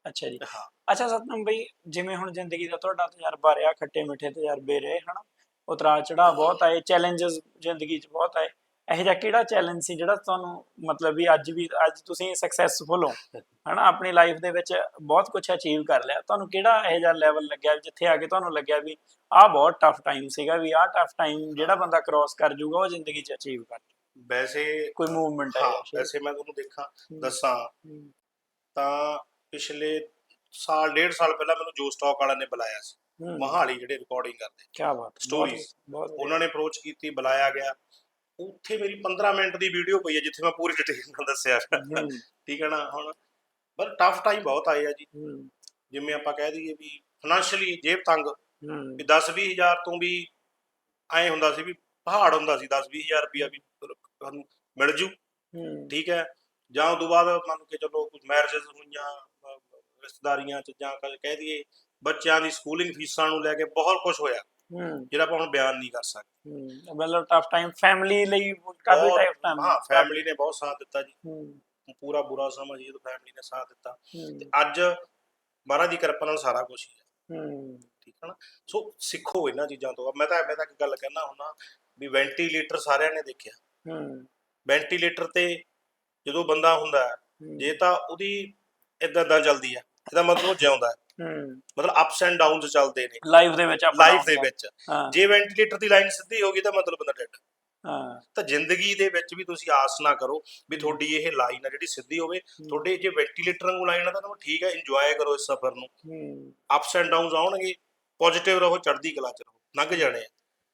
ਅੱਛਾ ਜੀ। ਹਾਂ। ਅੱਛਾ ਸਤਨਾਮ ਬਈ ਜਿਵੇਂ ਹੁਣ ਜ਼ਿੰਦਗੀ ਦਾ ਤੁਹਾਡਾ ਤਜਰਬਾ ਰਿਹਾ ਖੱਟੇ ਮਿੱਠੇ ਤਜਰਬੇ ਰਹੇ ਹਨਾ? ਉਤਰਾਅ ਚੜਾ ਬਹੁਤ ਆਏ ਚੈਲੰਜਸ ਜ਼ਿੰਦਗੀ 'ਚ ਬਹੁਤ ਆਏ। ਇਹੋ ਜਿਹਾ ਕਿਹੜਾ ਚੈਲੰਜ ਸੀ ਜਿਹੜਾ ਤੁਹਾਨੂੰ ਮਤਲਬ ਵੀ ਅੱਜ ਵੀ ਅੱਜ ਤੁਸੀਂ ਸਕਸੈਸਫੁਲ ਹੋ ਹਨਾ? ਆਪਣੀ ਲਾਈਫ ਦੇ ਵਿੱਚ ਬਹੁਤ ਕੁਝ ਅਚੀਵ ਕਰ ਲਿਆ। ਤੁਹਾਨੂੰ ਕਿਹੜਾ ਇਹੋ ਜਿਹਾ ਲੈਵਲ ਲੱਗਿਆ ਜਿੱਥੇ ਆ ਕੇ ਤੁਹਾਨੂੰ ਲੱਗਿਆ ਵੀ ਆਹ ਬਹੁਤ ਟਫ ਟਾਈਮ ਸੀਗਾ ਵੀ ਆਹ ਟਫ ਟਾਈਮ ਜਿਹੜਾ ਬੰਦਾ ਕ੍ਰਾਸ ਕਰ ਜਾਊਗਾ ਉਹ ਜ਼ਿੰਦਗੀ 'ਚ ਅਚੀਵ ਕਰ ਵੈਸੇ ਕੋਈ ਮੂਵਮੈਂਟ ਹੈ ਵੈਸੇ ਮੈਂ ਤੁਹਾਨੂੰ ਦੇਖਾਂ ਦੱਸਾਂ। ਤਾਂ ਪਿਛਲੇ ਸਾਲ ਡੇਢ ਸਾਲ ਪਹਿਲਾਂ ਮੈਨੂੰ ਜੋ ਸਟਾਕ ਵਾਲਿਆਂ ਨੇ ਬੁਲਾਇਆ ਸੀ। ਮਹਾਲੀ ਜਿਹੜੇ ਰਿਕਾਰਡਿੰਗ ਕਰਦੇ। ਕੀ ਬਾਤ ਵਧੀਆ। ਉਹਨਾਂ ਨੇ ਅਪਰੋਚ ਕੀਤੀ ਬੁਲਾਇਆ ਗਿਆ। ਉੱਥੇ ਮੇਰੀ 15 ਮਿੰਟ ਦੀ ਵੀਡੀਓ ਪਈ ਹੈ ਜਿੱਥੇ ਮੈਂ ਪੂਰੀ ਡਿਟੇਲ ਨਾਲ ਦੱਸਿਆ। ਠੀਕ ਹੈ ਨਾ ਹੁਣ। ਪਰ ਟਫ ਟਾਈਮ ਬਹੁਤ ਆਏ ਆ ਜੀ। ਜਿਵੇਂ ਆਪਾਂ ਕਹਿ ਦਈਏ ਵੀ ਫਾਈਨੈਂਸ਼ੀਅਲੀ ਜੇਬ ਤੰਗ। ਵੀ 10 ਹਜ਼ਾਰ ਤੋਂ ਵੀ ਐ ਹੁੰਦਾ ਸੀ ਵੀ ਪਹਾੜ ਹੁੰਦਾ ਸੀ 10 ਹਜ਼ਾਰ ਰੁਪਇਆ ਵੀ ਮਿਲ ਜੂ। ਠੀਕ ਹੈ। ਜਾਂ ਉਦੋਂ ਬਾਅਦ ਮੰਨ ਕੇ ਚੱਲੋ ਕੁਝ ਮੈਰਿਜਸ ਹੋਈਆਂ ਰਿਸ਼ਤੇਦਾਰੀਆਂ ਚ ਜਾਂ ਕਦੇ ਕਹਿ ਦਈਏ ਬੱਚਿਆਂ ਦੀ ਸਕੂਲਿੰਗ ਫੀਸਾਂ ਨੂੰ ਲੈ ਕੇ ਬਹੁਤ ਕੁਝ ਹੋਇਆ ਜਿਹੜਾ ਆਪਾਂ ਹੁਣ ਬਿਆਨ ਨਹੀਂ ਕਰ ਸਕਦੇ। ਮਤਲਬ ਟਫ ਟਾਈਮ ਫੈਮਿਲੀ ਲਈ ਕਾਫੀ ਬਹੁਤ- ਟਾਈਮ ਟਾਈਮ ਹਾਂ ਫੈਮਿਲੀ ਨੇ ਬਹੁਤ ਸਾਥ ਦਿੱਤਾ ਜੀ। ਪੂਰਾ ਬੁਰਾ ਸਮਾਂ ਜੀ ਫੈਮਿਲੀ ਨੇ ਸਾਥ ਦਿੱਤਾ। ਤੇ ਅੱਜ ਮਹਾਰਾਜ ਦੀ ਕਿਰਪਾ ਨਾਲ ਸਾਰਾ ਕੁਝ ਹੀ ਹੈ। ਠੀਕ ਹੈ ਨਾ? ਸੋ ਸਿੱਖੋ ਇਹਨਾਂ ਚੀਜ਼ਾਂ ਤੋਂ। ਮੈਂ ਤਾਂ ਮੈਂ ਤਾਂ ਇੱਕ ਗੱਲ ਕਹਿਣਾ ਹੁੰਦਾ ਵੀ ਵੈਂਟੀਲੇਟਰ ਸਾਰਿਆਂ ਨੇ ਦੇਖਿਆ। ਵੈਂਟੀਲੇਟਰ ਤੇ ਜਦੋਂ ਬੰਦਾ ਹੁੰਦਾ ਜੇ ਤਾਂ ਉਹਦੀ ਇਦਾਂ ਦਾ ਚੱਲਦੀ ਹੈ। ਇਹਦਾ ਮਤਲਬ ਉਹ ਜਿਉਂਦਾ ਹੈ। ਹੂੰ। ਮਤਲਬ ਅਪਸ ਐਂਡ ਡਾਊਨਸ ਚੱਲਦੇ ਨੇ। ਲਾਈਫ ਦੇ ਵਿੱਚ ਆਪਾਂ ਲਾਈਫ ਦੇ ਵਿੱਚ। ਹਾਂ। ਜੇ ਵੈਂਟੀਲੇਟਰ ਦੀ ਲਾਈਨ ਸਿੱਧੀ ਹੋ ਗਈ ਤਾਂ ਮਤਲਬ ਬੰਦਾ ਡੈਡ ਹਾਂ। ਤਾਂ ਜ਼ਿੰਦਗੀ ਦੇ ਵਿੱਚ ਵੀ ਤੁਸੀਂ ਆਸ ਨਾ ਕਰੋ ਵੀ ਤੁਹਾਡੀ ਇਹ ਲਾਈਨ ਹੈ ਜਿਹੜੀ ਸਿੱਧੀ ਹੋਵੇ। ਤੁਹਾਡੇ ਜੇ ਵੈਂਟੀਲੇਟਰ ਵਾਂਗੂ ਲਾਈਨ ਹੈ ਤਾਂ ਤੁਹਾਨੂੰ ਠੀਕ ਹੈ ਇੰਜੋਏ ਕਰੋ ਇਸ ਸਫ਼ਰ ਨੂੰ। ਹੂੰ। ਅਪਸ ਐਂਡ ਡਾਊਨਸ ਆਉਣਗੇ ਪੋਜ਼ਿਟਿਵ ਰਹੋ ਚੜ੍ਹਦੀ ਕਲਾ ਚ ਰਹੋ ਲੰਘ ਜਾਣੇ ਆ।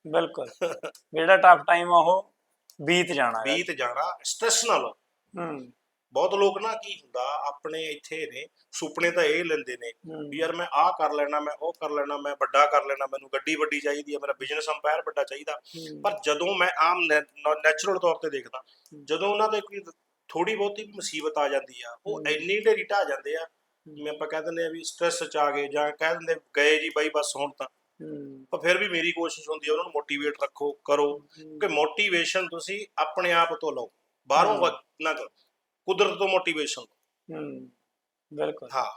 ਬਿਲਕੁਲ। (laughs) ਜਿਹੜਾ ਟਫ ਟਾਈਮ ਆ ਉਹ ਬੀਤ ਜਾਣਾ। ਹੈ ਬੀਤ ਜਾਣਾ ਸਟ੍ਰੈਸ ਨਾ ਲਓ। ਹੂੰ। ਬਹੁਤ ਲੋਕ ਨਾ ਕੀ ਹੁੰਦਾ ਆਪਣੇ ਇੱਥੇ ਨੇ ਸੁਪਨੇ ਤਾਂ ਇਹ ਲੈਂਦੇ ਨੇ ਵੀ ਯਾਰ ਮੈਂ ਆਹ ਕਰ ਲੈਣਾ ਮੈਂ ਉਹ ਕਰ ਲੈਣਾ ਮੈਂ ਵੱਡਾ ਕਰ ਲੈਣਾ ਮੈਨੂੰ ਗੱਡੀ ਵੱਡੀ ਚਾਹੀਦੀ ਹੈ ਮੇਰਾ ਬਿਜ਼ਨਸ ਅੰਪਾਇਰ ਵੱਡਾ ਚਾਹੀਦਾ। ਪਰ ਜਦੋਂ ਮੈਂ ਆਮ ਨੈਚੁਰਲ ਤੌਰ ਤੇ ਦੇਖਦਾ ਜਦੋਂ ਉਹਨਾਂ ਤੇ ਕੋਈ ਥੋੜੀ ਬਹੁਤੀ ਮੁਸੀਬਤ ਆ ਜਾਂਦੀ ਆ ਉਹ। ਇੰਨੀ ਢੇਰੀ ਢਾ ਜਾਂਦੇ ਆ ਜਿਵੇਂ ਆਪਾਂ ਕਹਿ ਦਿੰਦੇ ਆ ਵੀ ਸਟ੍ਰੈਸ ਚ ਆ ਗਏ ਜਾਂ ਕਹਿ ਦਿੰਦੇ ਗਏ ਜੀ ਬਾਈ ਬਸ ਹੁਣ ਤਾਂ। ਪਰ ਫਿਰ ਵੀ ਮੇਰੀ ਕੋਸ਼ਿਸ਼ ਹੁੰਦੀ ਹੈ ਉਹਨਾਂ ਨੂੰ ਮੋਟੀਵੇਟ ਰੱਖੋ ਕਰੋ ਕਿ ਮੋਟੀਵੇਸ਼ਨ ਤੁਸੀਂ ਆਪਣੇ ਆਪ ਤੋਂ ਲਓ ਬਾਹਰੋਂ ਨਾ ਕਰੋ। ਕੁਦਰਤ ਤੋਂ ਮੋਟੀਵੇਸ਼ਨ ਹੂੰ ਬਿਲਕੁਲ। ਹਾਂ।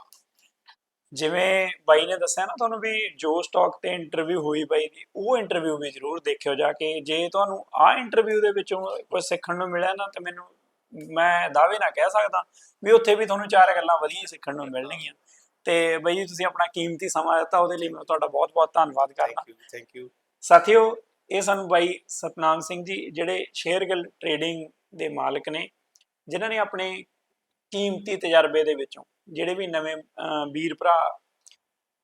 ਜਿਵੇਂ ਬਾਈ ਨੇ ਦੱਸਿਆ ਨਾ ਤੁਹਾਨੂੰ ਵੀ ਜੋ ਸਟਾਕ ਤੇ ਇੰਟਰਵਿਊ ਹੋਈ ਬਾਈ ਦੀ ਉਹ ਇੰਟਰਵਿਊ ਵੀ ਜ਼ਰੂਰ ਦੇਖਿਓ ਜਾ ਕੇ। ਜੇ ਤੁਹਾਨੂੰ ਆ ਇੰਟਰਵਿਊ ਦੇ ਵਿੱਚੋਂ ਕੁਝ ਸਿੱਖਣ ਨੂੰ ਮਿਲਿਆ ਨਾ ਤੇ ਮੈਨੂੰ ਮੈਂ ਦਾਅਵੇ ਨਾਲ ਕਹਿ ਸਕਦਾ ਵੀ ਉੱਥੇ ਵੀ ਤੁਹਾਨੂੰ ਚਾਰ ਗੱਲਾਂ ਵਧੀਆ ਸਿੱਖਣ ਨੂੰ ਮਿਲਣਗੀਆਂ। ਤੇ ਬਾਈ ਜੀ ਤੁਸੀਂ ਆਪਣਾ ਕੀਮਤੀ ਸਮਾਂ ਦਿੱਤਾ ਉਹਦੇ ਲਈ ਮੈਂ ਤੁਹਾਡਾ ਬਹੁਤ-ਬਹੁਤ ਧੰਨਵਾਦ ਕਰਦਾ। ਥੈਂਕ ਯੂ ਥੈਂਕ ਯੂ ਸਾਥੀਓ ਇਹ ਸਾਨੂੰ ਬਾਈ ਸਤਨਾਮ ਸਿੰਘ ਜੀ ਜਿਹੜੇ ਸ਼ੇਅਰਗਿਲ ਟਰੇਡਿੰਗ ਦੇ ਮਾਲਕ ਨੇ। ਜਿਨ੍ਹਾਂ ਨੇ ਆਪਣੇ ਕੀਮਤੀ ਤਜਰਬੇ ਦੇ ਵਿੱਚੋਂ ਜਿਹੜੇ ਵੀ ਨਵੇਂ ਵੀਰ ਭਰਾ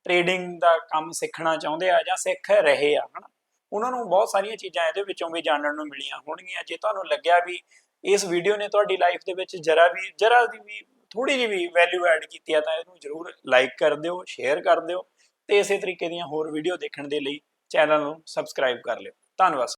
ਟਰੇਡਿੰਗ ਦਾ ਕੰਮ ਸਿੱਖਣਾ ਚਾਹੁੰਦੇ ਆ ਜਾਂ ਸਿੱਖ ਰਹੇ ਆ, ਹਨਾ, ਉਹਨਾਂ ਨੂੰ ਬਹੁਤ ਸਾਰੀਆਂ ਚੀਜ਼ਾਂ ਇਹਦੇ ਵਿੱਚੋਂ ਵੀ ਜਾਣਨ ਨੂੰ ਮਿਲੀਆਂ ਹੋਣਗੀਆਂ। ਜੇ ਤੁਹਾਨੂੰ ਲੱਗਿਆ ਵੀ ਇਸ ਵੀਡੀਓ ਨੇ ਤੁਹਾਡੀ ਲਾਈਫ ਦੇ ਵਿੱਚ ਜਰਾ ਵੀ, ਜਰਾ ਦੀ ਵੀ ਥੋੜੀ ਜਿਹੀ ਵੀ ਵੈਲਿਊ ਐਡ ਕੀਤੀ ਆ, ਤਾਂ ਇਹਨੂੰ ਜਰੂਰ ਲਾਈਕ ਕਰ ਦਿਓ ਸ਼ੇਅਰ ਕਰ ਦਿਓ ਤੇ ਇਸੇ ਤਰੀਕੇ ਦੀਆਂ ਹੋਰ ਵੀਡੀਓ ਦੇਖਣ ਦੇ ਲਈ ਚੈਨਲ ਨੂੰ ਸਬਸਕ੍ਰਾਈਬ ਕਰ ਲਿਓ। ਧੰਨਵਾਦ।